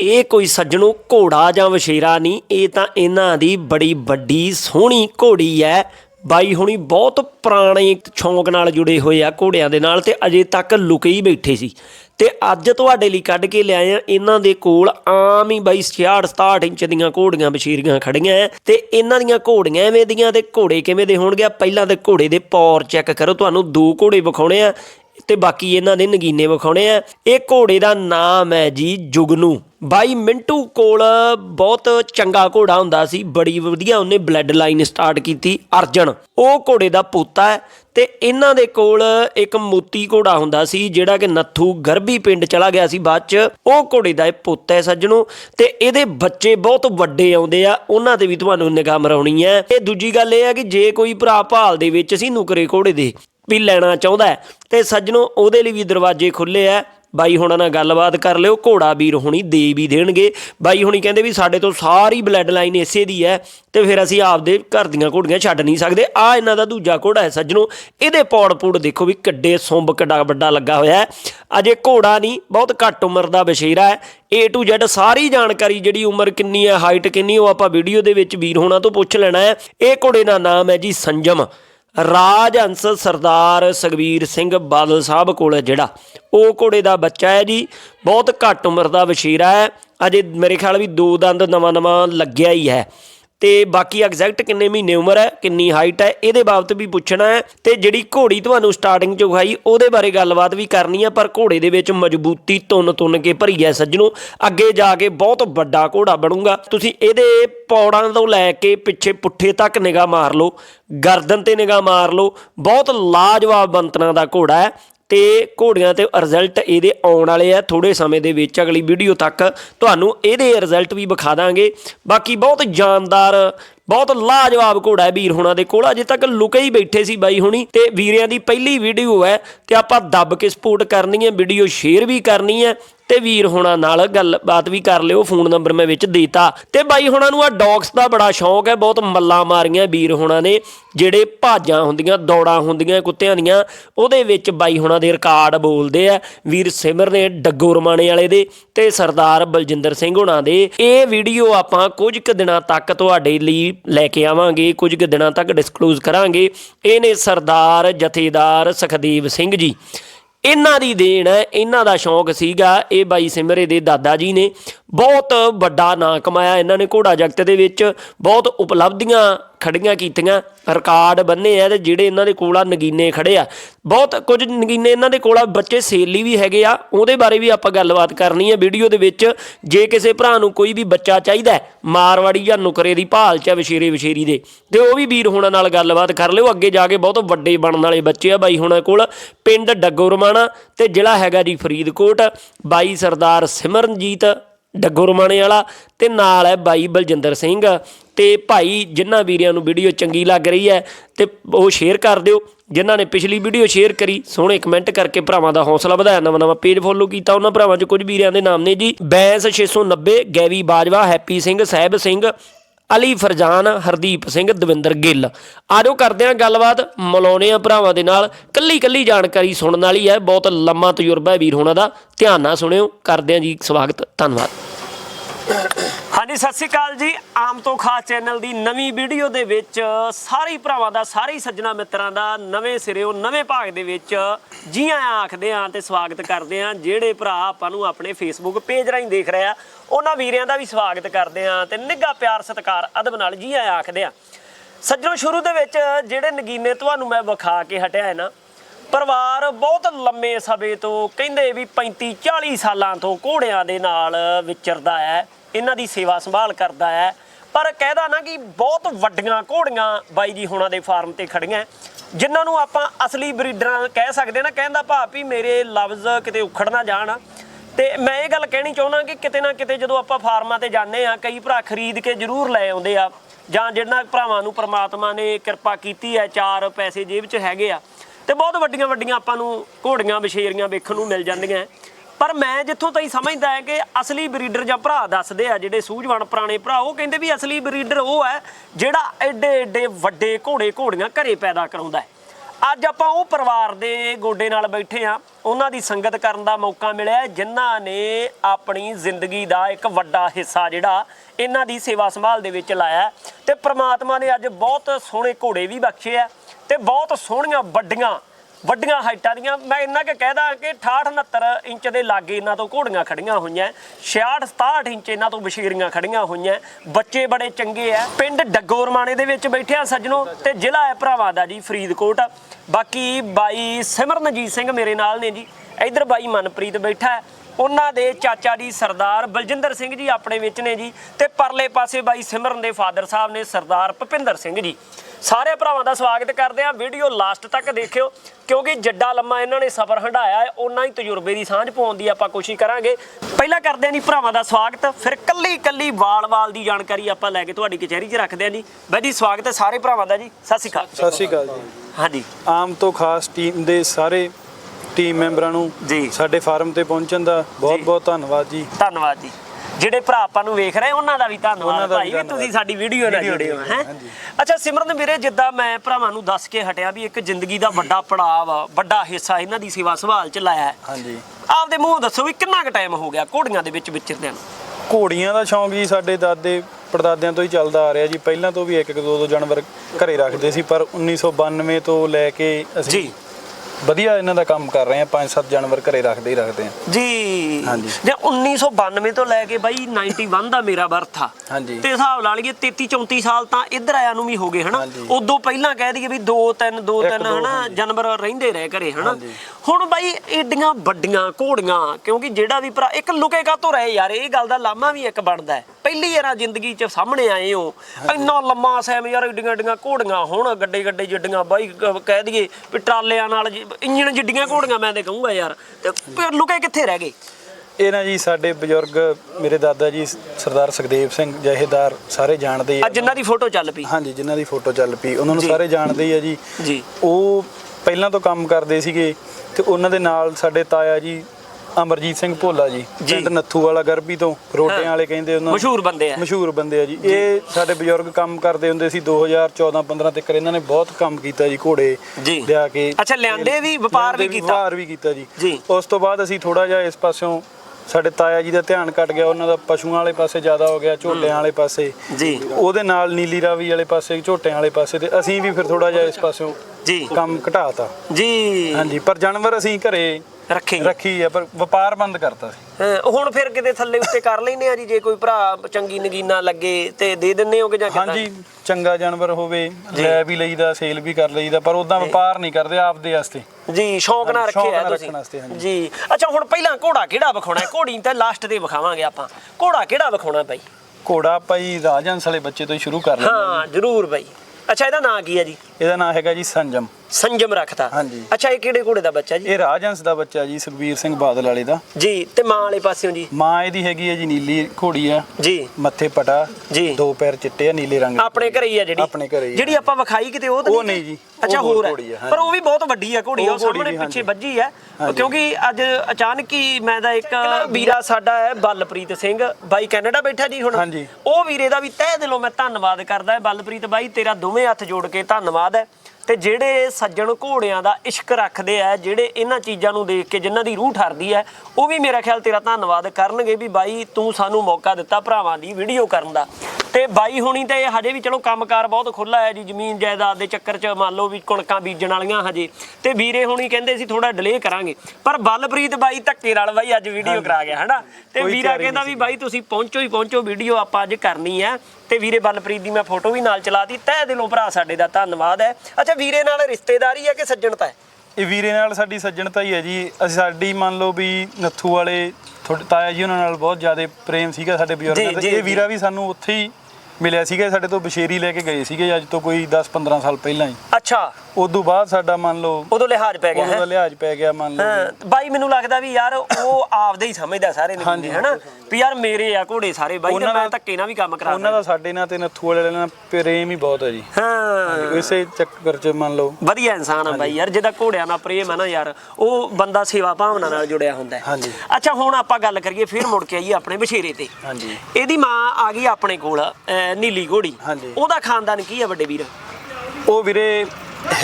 ਇਹ ਕੋਈ ਸੱਜਣੋ ਘੋੜਾ ਜਾਂ ਵਸ਼ੇਰਾ ਨਹੀਂ, ਇਹ ਤਾਂ ਇਹਨਾਂ ਦੀ ਬੜੀ ਵੱਡੀ, ਸੋਹਣੀ ਘੋੜੀ ਹੈ। ਬਾਈ ਹੁਣੀ ਬਹੁਤ ਪੁਰਾਣੇ ਸ਼ੌਂਕ ਨਾਲ ਜੁੜੇ ਹੋਏ ਆ ਘੋੜਿਆਂ ਦੇ ਨਾਲ ਤੇ ਅਜੇ ਤੱਕ ਲੁਕੇ ਹੀ ਬੈਠੇ ਸੀ। ਤੇ ਅੱਜ ਤੁਹਾਡੇ ਲਈ ਕੱਢ ਕੇ ਲਿਆਏ ਆ, ਇਹਨਾਂ ਦੇ ਕੋਲ ਆਮ ਹੀ ਬਾਈ 66 67 ਇੰਚ ਦੀਆਂ ਘੋੜੀਆਂ ਬਸ਼ੀਰੀਆਂ ਖੜੀਆਂ ਐ ਤੇ ਇਹਨਾਂ ਦੀਆਂ ਘੋੜੀਆਂ ਐਵੇਂ ਦੀਆਂ ਤੇ ਘੋੜੇ ਕਿਵੇਂ ਦੇ ਹੋਣਗੇ? ਪਹਿਲਾਂ ਤੇ ਘੋੜੇ ਦੇ ਪੌਰ ਚੈੱਕ ਕਰੋ, ਤੁਹਾਨੂੰ ਦੋ ਘੋੜੇ ਵਿਖਾਉਣੇ ਆ ਤੇ ਬਾਕੀ ਇਹਨਾਂ ਦੇ ਨਗੀਨੇ ਵਿਖਾਉਣੇ ਆ। ਇਹ ਘੋੜੇ ਦਾ ਨਾਮ ਹੈ ਜੀ ਜੁਗਨੂ। ਬਾਈ ਮਿੰਟੂ ਕੋਲ ਬਹੁਤ ਚੰਗਾ ਘੋੜਾ ਹੁੰਦਾ ਸੀ, ਬੜੀ ਵਧੀਆ ਉਹਨੇ ਬਲੱਡ ਲਾਈਨ ਸਟਾਰਟ ਕੀਤੀ, ਅਰਜਨ। ਉਹ ਘੋੜੇ ਦਾ ਪੋਤਾ ਹੈ ਤੇ ਇਹਨਾਂ ਦੇ ਕੋਲ ਇੱਕ ਮੋਤੀ ਘੋੜਾ ਹੁੰਦਾ ਸੀ, ਜਿਹੜਾ ਕਿ ਨੱਥੂ ਗਰਭੀ ਪਿੰਡ ਚਲਾ ਗਿਆ ਸੀ ਬਾਅਦ ਚ। ਉਹ ਘੋੜੇ ਦਾ ਇਹ ਪੁੱਤ ਹੈ ਸੱਜਣੋ ਤੇ ਇਹਦੇ ਬੱਚੇ ਬਹੁਤ ਵੱਡੇ ਆਉਂਦੇ ਆ, ਉਹਨਾਂ ਤੇ ਵੀ ਤੁਹਾਨੂੰ ਨਿਗਾਹ ਮਰਾਉਣੀ ਹੈ। ਤੇ ਦੂਜੀ ਗੱਲ ਇਹ ਹੈ ਕਿ ਜੇ ਕੋਈ ਭਰਾ ਭਾਲ ਦੇ ਵਿੱਚ ਸੀ ਨੁਕਰੇ ਘੋੜੇ ਦੇ ਵੀ ਲੈਣਾ ਚਾਹੁੰਦਾ ਹੈ, ਤੇ ਸੱਜਣੋ ਉਹਦੇ ਲਈ ਵੀ ਦਰਵਾਜ਼ੇ ਖੁੱਲੇ ਆ। ਬਾਈ ਹੁਣਾਂ ਨਾਲ ਗੱਲਬਾਤ ਕਰ ਲਿਓ, ਘੋੜਾ ਵੀਰ ਹੁਣੀ ਦੇ ਵੀ ਦੇਣਗੇ। ਬਾਈ ਹੁਣੀ ਕਹਿੰਦੇ ਵੀ ਸਾਡੇ ਤੋਂ ਸਾਰੀ ਬਲੱਡ ਲਾਈਨ ਇਸੇ ਦੀ ਹੈ ਤੇ ਫਿਰ ਅਸੀਂ ਆਪਦੇ ਘਰ ਦੀਆਂ ਘੋੜੀਆਂ ਛੱਡ ਨਹੀਂ ਸਕਦੇ। ਆ ਇਹਨਾਂ ਦਾ ਦੂਜਾ ਘੋੜਾ ਹੈ ਸੱਜਣੋ, ਇਹਦੇ ਪੌੜ ਪੂੜ ਦੇਖੋ ਵੀ ਕਿੱਡੇ ਸੁੰਬ, ਕਿੱਡਾ ਵੱਡਾ ਲੱਗਾ ਹੋਇਆ ਹੈ। ਅਜੇ ਘੋੜਾ ਨਹੀਂ, ਬਹੁਤ ਘੱਟ ਉਮਰ ਦਾ ਬਸ਼ੇਰਾ ਹੈ। A to Z ਸਾਰੀ ਜਾਣਕਾਰੀ ਜਿਹੜੀ ਉਮਰ ਕਿੰਨੀ ਹੈ ਹਾਈਟ ਕਿੰਨੀ, ਉਹ ਆਪਾਂ ਵੀਡੀਓ ਦੇ ਵਿੱਚ ਵੀਰ ਹੋਣਾ ਤੋਂ ਪੁੱਛ ਲੈਣਾ ਹੈ। ਇਹ ਘੋੜੇ ਦਾ ਨਾਮ ਹੈ ਜੀ ਸੰਜਮ। ਰਾਜ ਹੰਸ ਸਰਦਾਰ ਸੁਖਬੀਰ ਸਿੰਘ ਬਾਦਲ ਸਾਹਿਬ ਕੋਲ ਹੈ ਜਿਹੜਾ। ਉਹ ਘੋੜੇ ਦਾ ਬੱਚਾ ਹੈ ਜੀ। ਬਹੁਤ ਘੱਟ ਉਮਰ ਦਾ ਵਸ਼ੀਰਾ ਹੈ। ਅਜੇ ਮੇਰੇ ਖਿਆਲ ਵੀ ਦੋ ਦੰਦ ਨਵਾਂ ਨਵਾਂ ਲੱਗਿਆ ਹੀ ਹੈ। ਤੇ ਬਾਕੀ ਐਗਜ਼ੈਕਟ ਕਿੰਨੇ ਮਹੀਨੇ ਉਮਰ ਹੈ, ਕਿੰਨੀ ਹਾਈਟ ਹੈ, ਇਹਦੇ ਬਾਬਤ ਵੀ ਪੁੱਛਣਾ ਹੈ। ਤੇ ਜਿਹੜੀ ਘੋੜੀ ਤੁਹਾਨੂੰ ਸਟਾਰਟਿੰਗ ਚ ਵਿਖਾਈ, ਉਹਦੇ ਬਾਰੇ ਗੱਲਬਾਤ ਵੀ ਕਰਨੀ ਹੈ, ਪਰ ਘੋੜੇ ਦੇ ਵਿੱਚ ਮਜ਼ਬੂਤੀ ਤੁੰਨ ਤੁੰਨ ਕੇ ਭਰੀ ਹੈ ਸੱਜਣੋ। ਅੱਗੇ ਜਾ ਕੇ ਬਹੁਤ ਵੱਡਾ ਘੋੜਾ ਬਣੂਗਾ। ਤੁਸੀਂ ਇਹਦੇ ਪੌੜਾਂ ਤੋਂ ਲੈ ਕੇ ਪਿੱਛੇ ਪੁੱਠੇ ਤੱਕ ਨਿਗਾਹ ਮਾਰ ਲਓ, ਗਰਦਨ ਤੇ ਨਿਗਾਹ ਮਾਰ ਲਓ। ਬਹੁਤ ਲਾਜਵਾਬ ਬੰਤਨਾ ਦਾ ਘੋੜਾ ਹੈ। ਤੇ ਘੋੜੀਆਂ ਤੇ ਰਿਜ਼ਲਟ ਇਹਦੇ ਆਉਣ ਵਾਲੇ ਆ ਥੋੜੇ ਸਮੇਂ ਦੇ ਵਿੱਚ, ਅਗਲੀ ਵੀਡੀਓ ਤੱਕ ਤੁਹਾਨੂੰ ਇਹਦੇ ਰਿਜ਼ਲਟ ਵੀ ਵਿਖਾ ਦਾਂਗੇ। ਬਾਕੀ ਬਹੁਤ ਜਾਨਦਾਰ ਬਹੁਤ ਲਾਜਵਾਬ ਘੋੜਾ ਹੈ ਵੀਰ ਹੁਣਾਂ ਦੇ ਕੋਲ। ਅਜੇ ਤੱਕ ਲੁਕੇ ਹੀ ਬੈਠੇ ਸੀ ਬਾਈ ਹੁਣੀ ਤੇ ਵੀਰਿਆਂ ਦੀ ਪਹਿਲੀ ਵੀਡੀਓ ਹੈ ਤੇ ਆਪਾਂ ਦੱਬ ਕੇ ਸਪੋਰਟ ਕਰਨੀ ਹੈ ਵੀਡੀਓ ਸ਼ੇਅਰ ਵੀ ਕਰਨੀ ਹੈ ਤੇ ਵੀਰ ਹੋਣਾ ਨਾਲ ਗੱਲਬਾਤ ਵੀ ਕਰ ਲਿਓ। ਫੋਨ ਨੰਬਰ ਮੈਂ ਵਿੱਚ ਦੇਤਾ। ਤੇ ਬਾਈ ਹੋਣਾ ਨੂੰ ਆ ਡੌਗਸ ਦਾ ਬੜਾ ਸ਼ੌਂਕ ਹੈ, ਬਹੁਤ ਮੱਲਾਂ ਮਾਰੀਆਂ ਵੀਰ ਹੋਣਾ ਨੇ, ਜਿਹੜੇ ਭਾਜਾਂ ਹੁੰਦੀਆਂ, ਦੌੜਾਂ ਹੁੰਦੀਆਂ, ਕੁੱਤਿਆਂ ਦੀਆਂ, ਉਹਦੇ ਵਿੱਚ ਬਾਈ ਹੋਣਾ ਦੇ ਰਿਕਾਰਡ ਬੋਲਦੇ ਆ। ਵੀਰ ਸਿਮਰ ਨੇ, ਡੱਗੋ ਰਮਾਣੇ ਵਾਲੇ ਦੇ ਤੇ ਸਰਦਾਰ ਬਲਜਿੰਦਰ ਸਿੰਘ ਹੁਣਾਂ ਦੇ। ਇਹ ਵੀਡੀਓ ਆਪਾਂ ਕੁਝ ਕੁ ਦਿਨਾਂ ਤੱਕ ਤੁਹਾਡੇ ਲਈ ਲੈ ਕੇ ਆਵਾਂਗੇ, ਕੁਝ ਕੁ ਦਿਨਾਂ ਤੱਕ ਡਿਸਕਲੋਜ਼ ਕਰਾਂਗੇ। ਇਹ ਨੇ ਸਰਦਾਰ ਜਥੇਦਾਰ ਸੁਖਦੇਵ ਸਿੰਘ ਜੀ। ਇਹਨਾਂ ਦੀ ਦੇਣ ਹੈ, ਇਹਨਾਂ ਦਾ ਸ਼ੌਂਕ ਸੀਗਾ। ਇਹ ਬਾਈ ਸਿਮਰੇ ਦੇ ਦਾਦਾ ਜੀ ਨੇ ਬਹੁਤ ਵੱਡਾ ਨਾਂ ਕਮਾਇਆ ਇਹਨਾਂ ਨੇ ਘੋੜਾ ਜਗਤ ਦੇ ਵਿੱਚ। ਬਹੁਤ ਉਪਲਬਧੀਆਂ ਖੜੀਆਂ ਕੀਤੀਆਂ, ਰਿਕਾਰਡ ਬੰਨੇ ਆ ਤੇ ਜਿਹੜੇ ਇਹਨਾਂ ਦੇ ਕੋਲ ਆ ਨਗੀਨੇ ਖੜੇ ਆ। ਬਹੁਤ ਕੁਝ ਨਗੀਨੇ ਇਹਨਾਂ ਦੇ ਕੋਲ ਆ, ਬੱਚੇ ਸੇਲੀ ਵੀ ਹੈਗੇ ਆ, ਉਹਦੇ ਬਾਰੇ ਵੀ ਆਪਾਂ ਗੱਲਬਾਤ ਕਰਨੀ ਹੈ ਵੀਡੀਓ ਦੇ ਵਿੱਚ। ਜੇ ਕਿਸੇ ਭਰਾ ਨੂੰ ਕੋਈ ਵੀ ਬੱਚਾ ਚਾਹੀਦਾ ਮਾਰਵਾੜੀ ਜਾਂ ਨੁਕਰੇ ਦੀ ਭਾਲ ਚ ਆ ਵਿਸ਼ੇਰੇ ਵਿਸ਼ੇਰੀ ਦੇ, ਤੇ ਉਹ ਵੀ ਵੀਰ ਹੋਣਾ ਨਾਲ ਗੱਲਬਾਤ ਕਰ ਲਿਓ। ਅੱਗੇ ਜਾ ਕੇ ਬਹੁਤ ਵੱਡੇ ਬਣਨ ਵਾਲੇ ਬੱਚੇ ਆ ਬਾਈ ਹੋਣਾ ਕੋਲ। ਪਿੰਡ ਡੱਗੋ ਰਮਾਣਾ ਤੇ ਜ਼ਿਲ੍ਹਾ ਹੈਗਾ ਜੀ ਫਰੀਦਕੋਟ। ਬਾਈ ਸਰਦਾਰ ਸਿਮਰਨਜੀਤ ਡੱਗੋ ਰਮਾਣੇ ਵਾਲਾ ਤੇ ਨਾਲ ਹੈ ਬਾਈ ਬਲਜਿੰਦਰ ਸਿੰਘ। ਤੇ ਭਾਈ ਜਿਨ੍ਹਾਂ ਵੀਰਿਆਂ ਨੂੰ ਵੀਡੀਓ ਚੰਗੀ ਲੱਗ ਰਹੀ ਹੈ ਤੇ ਉਹ ਸ਼ੇਅਰ ਕਰ ਦਿਓ। ਜਿਨ੍ਹਾਂ ਨੇ ਪਿਛਲੀ ਵੀਡੀਓ ਸ਼ੇਅਰ ਕਰੀ, ਸੋਹਣੇ ਕਮੈਂਟ ਕਰਕੇ ਭਰਾਵਾਂ ਦਾ ਹੌਸਲਾ ਵਧਾਇਆ। ਨਵਾਂ ਨਵਾਂ ਪੇਜ ਫੋਲੋ ਕੀਤਾ ਉਹਨਾਂ ਭਰਾਵਾਂ 'ਚ। ਕੁਝ ਵੀਰਿਆਂ ਦੇ ਨਾਮ ਨੇ ਜੀ। ਬੈਂਸ 690 ਗੈਵੀ ਬਾਜਵਾ, ਹੈਪੀ ਸਿੰਘ, ਸਾਹਿਬ ਸਿੰਘ ਅਲੀ ਫਰਜ਼ਾਨ, ਹਰਦੀਪ ਸਿੰਘ, ਦਵਿੰਦਰ ਗਿੱਲ। ਆਜੋ ਕਰਦੇ ਹਾਂ ਗੱਲਬਾਤ, ਮਿਲਾਉਣੇ ਆ ਭਰਾਵਾਂ ਦੇ ਨਾਲ। ਕੱਲੀ ਕੱਲੀ ਜਾਣਕਾਰੀ ਸੁਣਨ ਵਾਲੀ ਹੈ, ਬਹੁਤ ਲੰਮਾ ਤਜਰਬਾ ਹੈ ਵੀਰ ਹੋਣਾ ਦਾ। ਧਿਆਨ ਨਾਲ ਸੁਣਿਓ, ਕਰਦੇ ਹਾਂ ਜੀ ਸਵਾਗਤ, ਧੰਨਵਾਦ। ਹਾਂਜੀ, ਸਤਿ ਸ਼੍ਰੀ ਅਕਾਲ ਜੀ। ਆਮ ਤੋਂ ਖਾਸ ਚੈਨਲ ਦੀ ਨਵੀਂ ਵੀਡੀਓ ਦੇ ਵਿੱਚ ਸਾਰੇ ਭਰਾਵਾਂ ਦਾ, ਸਾਰੇ ਹੀ ਸੱਜਣਾ ਮਿੱਤਰਾਂ ਦਾ ਨਵੇਂ ਸਿਰਿਓਂ, ਨਵੇਂ ਭਾਗ ਦੇ ਵਿੱਚ ਜੀ ਆਇਆਂ ਆਖਦੇ ਆਂ ਤੇ ਸਵਾਗਤ ਕਰਦੇ ਆਂ ਜਿਹੜੇ ਭਰਾ ਆਪਾਂ ਨੂੰ ਆਪਣੇ ਫੇਸਬੁੱਕ ਪੇਜ ਰਾਹੀਂ ਦੇਖ ਰਹੇ ਆ ਉਹਨਾਂ ਵੀਰਿਆਂ ਦਾ ਵੀ ਸਵਾਗਤ ਕਰਦੇ ਆਂ ਤੇ ਨਿੱਘਾ ਪਿਆਰ, ਸਤਿਕਾਰ, ਅਦਬ ਨਾਲ ਜੀ ਆਇਆਂ ਆਖਦੇ ਆਂ ਸੱਜਣੋ, ਸ਼ੁਰੂ ਦੇ ਵਿੱਚ ਜਿਹੜੇ ਨਗੀਨੇ ਤੁਹਾਨੂੰ ਮੈਂ ਵਿਖਾ ਕੇ ਹਟਿਆ ਹੈ ਨਾ, ਪਰਿਵਾਰ ਬਹੁਤ ਲੰਮੇ ਸਮੇਂ ਤੋਂ ਕਹਿੰਦੇ ਵੀ 35 40 ਸਾਲਾਂ ਤੋਂ ਘੋੜਿਆਂ ਦੇ ਨਾਲ ਵਿਚਰਦਾ ਹੈ, ਇਹਨਾਂ ਦੀ ਸੇਵਾ ਸੰਭਾਲ ਕਰਦਾ ਹੈ। ਪਰ ਕਹਿਦਾ ਨਾ ਕਿ ਬਹੁਤ ਵੱਡੀਆਂ ਘੋੜੀਆਂ ਬਾਈ ਜੀ ਹੁਣਾਂ ਦੇ ਫਾਰਮ ਤੇ ਖੜੀਆਂ ਜਿਨ੍ਹਾਂ ਨੂੰ ਆਪਾਂ ਅਸਲੀ ਬਰੀਡਰਾਂ ਕਹਿ ਸਕਦੇ ਨਾ, ਕਹਿੰਦਾ ਭਾਵ ਵੀ ਮੇਰੇ ਲਫ਼ਜ਼ ਕਿਤੇ ਉਖੜ ਨਾ ਜਾਣ। ਤੇ ਮੈਂ ਇਹ ਗੱਲ ਕਹਿਣੀ ਚਾਹੁੰਦਾ ਕਿ ਕਿਤੇ ਨਾ ਕਿਤੇ ਜਦੋਂ ਆਪਾਂ ਫਾਰਮਾਂ ਤੇ ਜਾਂਦੇ ਆ ਕਈ ਭਰਾ ਖਰੀਦ ਕੇ ਜ਼ਰੂਰ ਲੈ ਆਉਂਦੇ ਆ ਜਾਂ ਜਿਹਨਾਂ ਭਰਾਵਾਂ ਨੂੰ ਪ੍ਰਮਾਤਮਾ ਨੇ ਕਿਰਪਾ ਕੀਤੀ ਹੈ, ਚਾਰ ਪੈਸੇ ਜੇਬ 'ਚ ਹੈਗੇ ਆ, ਤੇ ਬਹੁਤ ਵੱਡੀਆਂ ਵੱਡੀਆਂ ਆਪਾਂ ਨੂੰ ਘੋੜੀਆਂ ਵਿਸ਼ੇਰੀਆਂ ਵੇਖਣ ਨੂੰ ਮਿਲ ਜਾਂਦੀਆਂ। ਪਰ ਮੈਂ ਜਿੱਥੋਂ ਤਾਈ ਸਮਝਦਾ ਹੈ ਕਿ ਅਸਲੀ ਬਰੀਡਰ ਜਾਂ ਭਰਾ ਦੱਸਦੇ ਆ, ਜਿਹੜੇ ਸੂਝਵਾਨ ਪੁਰਾਣੇ ਭਰਾ, ਉਹ ਕਹਿੰਦੇ ਵੀ ਅਸਲੀ ਬਰੀਡਰ ਉਹ ਹੈ ਜਿਹੜਾ ਐਡੇ ਐਡੇ ਵੱਡੇ ਘੋੜੇ ਘੋੜੀਆਂ ਘਰੇ ਪੈਦਾ ਕਰਾਉਂਦਾ ਹੈ। ਅੱਜ ਆਪਾਂ ਉਹ ਪਰਿਵਾਰ ਦੇ ਗੋਡੇ ਨਾਲ ਬੈਠੇ ਆ ਉਹਨਾਂ ਦੀ ਸੰਗਤ ਕਰਨ ਦਾ ਮੌਕਾ ਮਿਲਿਆ ਜਿਨ੍ਹਾਂ ਨੇ ਆਪਣੀ ਜ਼ਿੰਦਗੀ ਦਾ ਇੱਕ ਵੱਡਾ ਹਿੱਸਾ ਜਿਹੜਾ ਇਹਨਾਂ ਦੀ ਸੇਵਾ ਸੰਭਾਲ ਦੇ ਵਿੱਚ ਲਾਇਆ ਹੈ। ਤੇ ਪ੍ਰਮਾਤਮਾ ਨੇ ਅੱਜ ਬਹੁਤ ਸੋਹਣੇ ਘੋੜੇ ਵੀ ਬਖਸ਼ੇ ਆ ਤੇ ਬਹੁਤ ਸੋਹਣੀਆਂ ਵੱਡੀਆਂ ਵੱਡੀਆਂ ਹਾਈਟਾਂ ਦੀਆਂ। ਮੈਂ ਇੰਨਾ ਕਿ ਕਹਿਦਾ ਕਿ 68 69 ਇੰਚ ਦੇ ਲਾਗੇ ਇਹਨਾਂ ਤੋਂ ਘੋੜੀਆਂ ਖੜੀਆਂ ਹੋਈਆਂ 66 67 ਇੰਚ ਇਹਨਾਂ ਤੋਂ ਬਸ਼ੀਰੀਆਂ ਖੜੀਆਂ ਹੋਈਆਂ ਬੱਚੇ ਬੜੇ ਚੰਗੇ ਆ ਪਿੰਡ ਡੱਗੋਰਮਾਣੇ ਦੇ ਵਿੱਚ ਬੈਠੇ ਆ ਸੱਜਣੋ ਤੇ ਜ਼ਿਲ੍ਹਾ ਹੈ ਭਰਾਵਾਂ ਦਾ ਜੀ, ਫਰੀਦਕੋਟ। ਬਾਕੀ ਬਾਈ ਸਿਮਰਨਜੀਤ ਸਿੰਘ ਮੇਰੇ ਨਾਲ ਨੇ ਜੀ। ਇਧਰ ਬਾਈ ਮਨਪ੍ਰੀਤ ਬੈਠਾ ਹੈ ਉਹਨਾਂ ਦੇ ਚਾਚਾ ਜੀ ਸਰਦਾਰ ਬਲਜਿੰਦਰ ਸਿੰਘ ਜੀ ਆਪਣੇ ਵਿੱਚ ਨੇ ਜੀ। ਤੇ ਪਰਲੇ ਪਾਸੇ ਬਾਈ ਸਿਮਰਨ ਦੇ ਫਾਦਰ ਸਾਹਿਬ ਨੇ ਸਰਦਾਰ ਭਪਿੰਦਰ ਸਿੰਘ ਜੀ। ਸਾਰੇ ਭਰਾਵਾਂ ਦਾ ਸਵਾਗਤ ਕਰਦੇ ਆ ਵੀਡੀਓ ਲਾਸਟ ਤੱਕ ਦੇਖਿਓ ਕਿਉਂਕਿ ਜੱਡਾ ਲੰਮਾ ਇਹਨਾਂ ਨੇ ਸਫ਼ਰ ਹੰਢਾਇਆ ਹੈ ਉਹਨਾਂ ਹੀ ਤਜਰਬੇ ਦੀ ਸਾਂਝ ਪਾਉਣ ਦੀ ਆਪਾਂ ਕੋਸ਼ਿਸ਼ ਕਰਾਂਗੇ। ਪਹਿਲਾਂ ਕਰਦੇ ਆ ਜੀ ਭਰਾਵਾਂ ਦਾ ਸਵਾਗਤ ਫਿਰ ਕੱਲੀ ਕੱਲੀ ਵਾਲ-ਵਾਲ ਦੀ ਜਾਣਕਾਰੀ ਆਪਾਂ ਲੈ ਕੇ ਤੁਹਾਡੀ ਕਚਹਿਰੀ 'ਚ ਰੱਖਦੇ ਆ ਜੀ। ਬਾਈ ਜੀ ਸਵਾਗਤ ਹੈ ਸਾਰੇ ਭਰਾਵਾਂ ਦਾ ਜੀ। ਸਤਿ ਸ਼੍ਰੀ ਅਕਾਲ। ਸਤਿ ਸ਼੍ਰੀ ਅਕਾਲ ਜੀ। ਹਾਂਜੀ। ਆਮ ਤੋਂ ਖਾਸ ਟੀਮ ਦੇ ਸਾਰੇ ਟੀਮ ਮੈਂਬਰਾਂ ਨੂੰ ਜੀ। ਸਾਡੇ ਫਾਰਮ ਤੇ ਪਹੁੰਚਣ ਦਾ ਬਹੁਤ। ਬਹੁਤ ਧੰਨਵਾਦ ਜੀ। ਧੰਨਵਾਦ ਜੀ। ਜਿਹੜੇ ਭਰਾ ਆਪਾਂ ਨੂੰ ਵੇਖ ਰਹੇ ਉਹਨਾਂ ਦਾ ਵੀ ਧੰਨਵਾਦ ਭਾਈ ਵੀ ਵੀ। ਤੁਸੀਂ ਸਾਡੀ ਵੀਡੀਓ ਨਾਲ ਜੁੜੇ ਹੋ ਹੈ। ਅੱਛਾ ਸਿਮਰਨ ਵੀਰੇ ਜਿੱਦਾਂ ਮੈਂ ਭਰਾਵਾਂ ਨੂੰ ਦੱਸ ਕੇ ਹਟਿਆ ਵੀ ਇੱਕ ਜ਼ਿੰਦਗੀ ਦਾ ਵੱਡਾ ਪੜਾਅ ਆ ਵੱਡਾ ਹਿੱਸਾ ਇਹਨਾਂ ਦੀ ਸੇਵਾ ਸੰਭਾਲ ਚ ਲਾਇਆ ਹੈ। ਹਾਂਜੀ। ਆਪਦੇ ਮੂੰਹ ਦੱਸੋ ਵੀ ਕਿੰਨਾ ਕੁ ਟਾਈਮ ਹੋ ਗਿਆ ਘੋੜੀਆਂ ਦੇ ਵਿੱਚ ਵਿਚਰਦਿਆਂ ਨੂੰ? ਘੋੜੀਆਂ ਦਾ ਸ਼ੌਂਕ ਜੀ ਸਾਡੇ ਦਾਦੇ ਪੜਦਾਦਿਆਂ ਤੋਂ ਹੀ ਚੱਲਦਾ ਆ ਰਿਹਾ ਜੀ। ਪਹਿਲਾਂ ਤੋਂ ਵੀ ਇੱਕ ਇੱਕ ਦੋ ਦੋ ਜਾਨਵਰ ਘਰੇ ਰੱਖਦੇ ਸੀ ਪਰ 1992 ਤੋਂ ਲੈ ਕੇ ਅਸੀਂ ਜੀ। ਵਧੀਆ ਇਹਨਾਂ ਦਾ ਕੰਮ ਕਰ ਰਹੇ ਹਾਂ ਪੰਜ ਸੱਤ ਜਾਨਵਰ ਘਰੇ ਰੱਖਦੇ ਹੀ ਰੱਖਦੇ ਹਾਂ ਜੀ। ਹਾਂਜੀ। ਜੇ 1992 ਤੋਂ ਲੈ ਕੇ ਬਾਈ 91 ਦਾ ਮੇਰਾ ਬਰਥ ਆ ਹਾਂਜੀ। ਤੇ ਹਿਸਾਬ ਲਾ ਲਈਏ 33 34 ਸਾਲ ਤਾਂ ਇੱਧਰ ਆਇਆ ਨੂੰ ਵੀ ਹੋ ਗਏ ਹਨਾ? ਹਾਂਜੀ। ਉਦੋਂ ਪਹਿਲਾਂ ਕਹਿ ਦਈਏ ਵੀ 2 3 2 ਇੱਕ, 3 ਦੋ, ਹਨਾ? ਹਾਂਜੀ। ਜਾਨਵਰ ਰਹਿੰਦੇ ਰਹੇ ਘਰੇ ਹਨਾ? ਹਾਂਜੀ। ਹੁਣ ਬਾਈ ਏਡੀਆਂ ਵੱਡੀਆਂ ਘੋੜੀਆਂ ਕਿਉਂਕਿ ਜਿਹੜਾ ਵੀ ਭਰਾ ਇੱਕ ਲੁਕੇ ਕਾਤੋਂ ਰਹੇ ਯਾਰ? ਇਹ ਗੱਲ ਦਾ ਲਾਮਾ ਵੀ ਇੱਕ ਬਣਦਾ ਹੈ। ਪਹਿਲੀ ਵਾਰ ਜ਼ਿੰਦਗੀ 'ਚ ਸਾਹਮਣੇ ਆਏ ਹੋ। ਇੰਨਾ ਲੰਮਾ ਸੈਮ ਯਾਰ ਏਡੀਆਂ ਏਡੀਆਂ ਘੋੜੀਆਂ ਹੁਣ ਗੱਡੇ ਗੱਡੇ ਜਿੱਡੀਆਂ ਬਾਈ ਕ- ਕਹਿ ਦਈਏ ਵੀ ਟਰਾਲਿਆਂ ਨਾਲ ਜੀ- ਇੰਜਣ ਜਿੱਡੀਆਂ ਘੋੜੀਆਂ ਮੈਂ ਤੇ ਕਹੂੰਗਾ ਯਾਰ। ਤੇ ਫਿਰ ਲੁਕੇ ਕਿੱਥੇ ਰਹਿ ਗਏ? ਇਹ ਨਾ ਜੀ ਸਾਡੇ ਬਜ਼ੁਰਗ ਮੇਰੇ ਦਾਦਾ ਜੀ ਸਰਦਾਰ ਸੁਖਦੇਵ ਸਿੰਘ ਜਹੇਦਾਰ ਸਾਰੇ ਜਾਣਦੇ ਆ। ਜਿਨ੍ਹਾਂ ਦੀ ਫੋਟੋ ਚੱਲ ਪਈ। ਹਾਂਜੀ ਜਿਨ੍ਹਾਂ ਦੀ ਫੋਟੋ ਚੱਲ ਪਈ ਉਹਨਾਂ ਨੂੰ। ਸਾਰੇ ਜਾਣਦੇ ਹੀ ਆ ਜੀ। ਜੀ। ਉਹ ਪਹਿਲਾਂ ਤੋਂ ਕੰਮ ਕਰਦੇ ਸੀਗੇ ਤੇ ਉਹਨਾਂ ਦੇ ਨਾਲ ਸਾਡੇ ਤਾਇਆ ਜੀ ਅਮਰਜੀਤ ਸਿੰਘ ਭੋਲਾ ਜੀ ਜੀ। ਪਿੰਡ ਨੱਥੂ ਵਾਲਾ ਗਰਬੀ ਤੋਂ ਰੋਟਿਆਂ ਵਾਲੇ ਕਹਿੰਦੇ ਉਹਨਾਂ ਨੂੰ। ਮਸ਼ਹੂਰ ਬੰਦੇ ਆ। ਮਸ਼ਹੂਰ ਬੰਦੇ ਆ ਜੀ। ਇਹ ਸਾਡੇ ਬਜ਼ੁਰਗ ਕੰਮ ਕਰਦੇ ਹੁੰਦੇ ਸੀ 2014 15 ਤੱਕ ਇਹਨਾਂ ਨੇ ਬਹੁਤ ਕੰਮ ਕੀਤਾ ਜੀ ਘੋੜੇ ਜੀ। ਲਿਆ ਕੇ। ਅੱਛਾ, ਲਿਆਂਦੇ ਵੀ, ਵਪਾਰ ਵੀ ਲਿਆਂਦੇ ਕੀਤਾ? ਵਪਾਰ ਵੀ ਕੀਤਾ ਜੀ। ਜੀ। ਉਸ ਤੋਂ ਬਾਅਦ ਅਸੀਂ ਥੋੜਾ ਜਿਹਾ ਇਸ ਪਾਸਿਓਂ ਸਾਡੇ ਤਾਇਆ ਜੀ ਦਾ ਧਿਆਨ ਘਟ ਗਿਆ ਉਹਨਾਂ ਦਾ ਪਸ਼ੂਆਂ ਵਾਲੇ ਪਾਸੇ ਜ਼ਿਆਦਾ ਹੋ ਗਿਆ ਝੋਟਿਆਂ ਵਾਲੇ ਪਾਸੇ। ਜੀ। ਉਹਦੇ ਨਾਲ ਨੀਲੀ ਰਾਵੀ ਵਾਲੇ ਪਾਸੇ ਝੋਟਿਆਂ ਵਾਲੇ ਪਾਸੇ ਤੇ ਅਸੀਂ ਵੀ ਫਿਰ ਥੋੜਾ ਜਿਹਾ ਇਸ ਪਾਸਿਓਂ ਜੀ। ਕੰਮ ਘਟਾਤਾ। ਜੀ। ਹਾਂਜੀ ਪਰ ਜਾਨਵਰ ਅਸੀਂ ਘਰੇ ਰੱਖੇ ਰੱਖੀ ਆ ਪਰ ਵਪਾਰ ਬੰਦ ਕਰਤਾ ਸੀ। ਹਾਂ, ਹੁਣ ਫਿਰ ਕਿਤੇ ਥੱਲੇ ਉੱਤੇ ਕਰ ਲੈਨੇ ਆ ਜੀ ਜੇ ਕੋਈ ਭਰਾ ਚੰਗੀ ਨਗੀਨਾ ਲੱਗੇ ਤੇ ਦੇ ਦਿੰਨੇ ਹੋ ਕਿ ਜਾਂ ਕਿੱਦਾਂ? ਹਾਂਜੀ ਚੰਗਾ ਜਾਨਵਰ ਹੋਵੇ ਲੈ ਵੀ ਲਈਦਾ ਸੇਲ ਵੀ ਕਰ ਲਈਦਾ ਪਰ ਉਦਾਂ ਵਪਾਰ ਨਹੀਂ ਕਰਦੇ ਆਪਦੇ ਵਾਸਤੇ। ਜੀ ਸ਼ੌਂਕ ਨਾਲ ਹਾਂਜੀ, ਸ਼ੌਂਕ ਰੱਖਿਆ ਨਾਲ ਤੁਸੀਂ। ਰੱਖਣ ਵਾਸਤੇ, ਹਾਂਜੀ। ਜੀ। ਅੱਛਾ ਹੁਣ ਪਹਿਲਾਂ ਘੋੜਾ ਕਿਹੜਾ ਵਿਖਾਉਣਾ ਹੈ? ਘੋੜੀ ਤਾਂ ਲਾਸਟ ਤੇ ਵਿਖਾਵਾਂਗੇ ਆਪਾਂ। ਘੋੜਾ ਕਿਹੜਾ ਵਿਖਾਉਣਾ ਬਾਈ? ਘੋੜਾ ਜੀ ਰਾਜਹੰਸ ਵਾਲੇ ਬੱਚੇ ਤੋਂ ਹੀ ਸ਼ੁਰੂ ਕਰ ਲੈਂਦੇ ਹਾਂ ਹਾਂ ਜਰੂਰ ਬਾਈ। ਅੱਛਾ ਇਹਦਾ ਨਾਂ ਕੀ ਹੈ ਜੀ? ਇਹਦਾ ਨਾਮ ਹੈਗਾ ਜੀ ਸੰਜਮ ਸੰਜਮ ਰੱਖਤਾ ਹਾਂਜੀ। ਅੱਛਾ ਇਹ ਕਿਹੜੇ ਘੋੜੇ ਦਾ ਬੱਚਾ ਜੀ ਇਹ ਰਾਜਹੰਸ ਦਾ ਬੱਚਾ ਜੀ ਸੁਖਬੀਰ ਸਿੰਘ ਬਾਦਲ ਵਾਲੇ ਦਾ ਜੀ ਤੇ ਮਾਂ ਵਾਲੇ ਪਾਸਿਓਂ ਜੀ ਮਾਂ ਇਹਦੀ ਹੈਗੀ ਹੈ ਜੀ ਨੀਲੀ ਘੋੜੀ ਆ ਜੀ ਮੱਥੇ ਪਟਾ ਜੀ। ਦੋ ਪੈਰ ਚਿੱਟੇ ਆ ਨੀਲੇ ਰੰਗ ਦੇ। ਆਪਣੇ ਘਰੇ ਹੀ ਆ ਜਿਹੜੀ ਆਪਣੇ ਘਰੇ ਹੀ ਆ। ਜਿਹੜੀ ਆਪਾਂ ਵਿਖਾਈ ਕਿਤੇ ਉਹ ਤਾਂ ਉਹ ਨਹੀਂ ਜੀ, ਅੱਛਾ ਉਹ ਹੋਰ ਹੋਰ ਹੈ ਘੋੜੀ ਆ, ਹਾਂਜੀ। ਪਰ ਉਹ ਵੀ ਬਹੁਤ ਵੱਡੀ ਹੈ ਘੋੜੀ ਉਹ ਉਹ ਸਾਹਮਣੇ ਵੀ, ਪਿੱਛੇ ਹਾਂਜੀ। ਵੱਜੀ ਹੈ ਹਾਂਜੀ। ਕਿਉਂਕਿ ਅੱਜ ਅਚਾਨਕ ਹੀ ਮੈਂ ਦਾ ਇੱਕ ਵੀਰਾ ਸਾਡਾ ਹੈ ਬਲਪ੍ਰੀਤ ਸਿੰਘ ਬਾਈ ਕੈਨੇਡਾ ਬੈਠਾ ਜੀ ਹੁਣ ਹਾਂਜੀ। ਉਹ ਵੀਰੇ ਦਾ ਵੀ ਤਹਿ ਦਿਲੋਂ ਮੈਂ ਧੰਨਵਾਦ ਕਰਦਾ ਹੈ ਬਲਪ੍ਰੀਤ ਬਾਈ ਤੇਰਾ ਦੋਵੇਂ ਹੱਥ ਜੋੜ ਕੇ ਧੰਨਵਾਦ ਹੈ। ਤੇ ਜਿਹੜੇ ਸੱਜਣ ਘੋੜਿਆਂ ਦਾ ਇਸ਼ਕ ਰੱਖਦੇ ਆ ਜਿਹੜੇ ਇਹਨਾਂ ਚੀਜ਼ਾਂ ਨੂੰ ਦੇਖ ਕੇ ਜਿਨ੍ਹਾਂ ਦੀ ਰੂਹ ਠਰਦੀ ਹੈ ਉਹ ਵੀ ਮੇਰਾ ਖਿਆਲ ਤੇਰਾ ਧੰਨਵਾਦ ਕਰਨਗੇ ਵੀ ਬਾਈ ਤੂੰ ਸਾਨੂੰ ਮੌਕਾ ਦਿੱਤਾ ਭਰਾਵਾਂ ਦੀ ਵੀਡੀਓ ਕਰਨ ਦਾ। ਤੇ ਬਾਈ ਹੋਣੀ ਤੇ ਹਜੇ ਵੀ ਚਲੋ ਕੰਮਕਾਰ ਬਹੁਤ ਖੁੱਲਾ ਹੈ ਜੀ ਜ਼ਮੀਨ ਜਾਇਦਾਦ ਦੇ ਚੱਕਰ 'ਚ ਮੰਨ ਲਓ ਵੀ ਕਣਕਾਂ ਬੀਜਣ ਵਾਲੀਆਂ ਹਜੇ। ਤੇ ਵੀਰੇ ਹੋਣੀ ਕਹਿੰਦੇ ਸੀ ਥੋੜਾ ਡਿਲੇ ਕਰਾਂਗੇ। ਪਰ ਬਲਪ੍ਰੀਤ ਬਾਈ ਧੱਕੇ ਨਾਲ ਬਾਈ ਅੱਜ ਵੀਡੀਓ ਕਰਾ ਗਿਆ ਹਨਾ? ਤੇ ਵੀਰਾ ਕਹਿੰਦਾ ਵੀ ਬਾਈ ਤੁਸੀਂ ਪਹੁੰਚੋ ਹੀ ਪਹੁੰਚੋ ਵੀਡੀਓ ਆਪਾਂ ਅੱਜ ਕਰਨੀ ਹੈ। ਤੇ ਵੀਰੇ ਬਲਪ੍ਰੀਤ ਦੀ ਮੈਂ ਫੋਟੋ ਵੀ ਨਾਲ ਚਲਾਤੀ ਤਹਿ ਦਿਲੋਂ ਭਰਾ ਸਾਡੇ ਦਾ ਧੰਨਵਾਦ ਹੈ। ਅੱਛਾ ਵੀਰੇ ਨਾਲ ਰਿਸ਼ਤੇਦਾਰੀ ਹੈ ਕਿ ਸੱਜਣਤਾ ਹੈ? ਇਹ ਵੀਰੇ ਨਾਲ ਸਾਡੀ ਸੱਜਣਤਾ ਹੀ ਹੈ ਜੀ। ਅਸੀਂ ਸਾਡੀ ਮੰਨ ਲਓ ਵੀ ਨੱਥੂ ਵਾਲੇ ਤੁਹਾਡੇ ਤਾਇਆ ਜੀ ਉਹਨਾਂ ਨਾਲ ਬਹੁਤ ਜ਼ਿਆਦਾ ਪ੍ਰੇਮ ਸੀਗਾ ਸਾਡੇ ਬਜ਼ੁਰਗਾਂ ਦਾ। ਇਹ। ਵੀਰਾ ਵੀ ਸਾਨੂੰ ਉੱਥੇ ਹੀ ਮਿਲਿਆ ਸੀਗਾ ਸਾਡੇ ਤੋਂ ਬਸ਼ੇਰੀ ਲੈ ਕੇ ਗਏ ਸੀਗੇ ਅੱਜ ਤੋਂ ਕੋਈ 10-15 ਸਾਲ ਪਹਿਲਾਂ ਹੀ। ਅੱਛਾ। ਉਦੋਂ ਬਾਅਦ ਸਾਡਾ ਮੰਨ ਲਓ ਉਦੋਂ ਲਿਹਾਜ਼ ਪੈ ਗਿਆ ਉਦੋਂ ਹੈ? ਦਾ ਲਿਹਾਜ਼ ਪੈ ਗਿਆ ਮੰਨ ਲਓ ਹਾਂ ਬਾਈ ਮੈਨੂੰ ਲੱਗਦਾ ਵੀ ਯਾਰ ਉਹ ਆਪਦੇ ਹੀ ਸਮਝਦਾ ਸਾਰੇ ਨੇ ਹਾਂਜੀ। ਹਨਾ? ਵੀ ਯਾਰ ਮੇਰੇ ਆ ਘੋੜੇ ਸਾਰੇ ਬਾਈ ਤੇ ਉਹਨਾਂ ਮੈਂ ਧੱਕੇ ਨਾਲ ਵੀ ਕੰਮ ਕਰਾ ਉਹਨਾਂ ਦਾ ਸਾਡੇ ਨਾਲ ਤੇ ਨੱਥੂ ਵਾਲੇ ਨਾਲ ਪ੍ਰੇਮ ਹੀ ਬਹੁਤ ਹੈ ਜੀ। ਹਾਂ। ਇਸੇ ਚੱਕਰ 'ਚ ਮੰਨ ਲਓ। ਵਧੀਆ ਇਨਸਾਨ ਆ ਬਾਈ ਯਾਰ ਜਿਹਦਾ ਘੋੜਿਆਂ ਨਾਲ ਪ੍ਰੇਮ ਹੈ ਨਾ ਯਾਰ ਉਹ ਬੰਦਾ ਸੇਵਾ ਭਾਵਨਾ ਨਾਲ ਜੁੜਿਆ ਹੁੰਦਾ ਹੈ। ਹਾਂਜੀ। ਅੱਛਾ ਹੁਣ ਆਪਾਂ ਗੱਲ ਕਰੀਏ ਫਿਰ ਮੁੜ ਕੇ ਆਈਏ ਆਪਣੇ ਬਸ਼ੇਰੇ ਤੇ। ਹਾਂਜੀ। ਇਹਦੀ ਮਾਂ ਆ ਗਈ ਆਪਣੇ ਕੋਲ ਅਹ ਨੀਲੀ ਘੋੜੀ। ਹਾਂਜੀ। ਉਹਦਾ ਖਾਨਦਾਨ ਕੀ ਹੈ ਵੱਡੇ ਵੀਰ? ਉਹ ਵੀਰੇ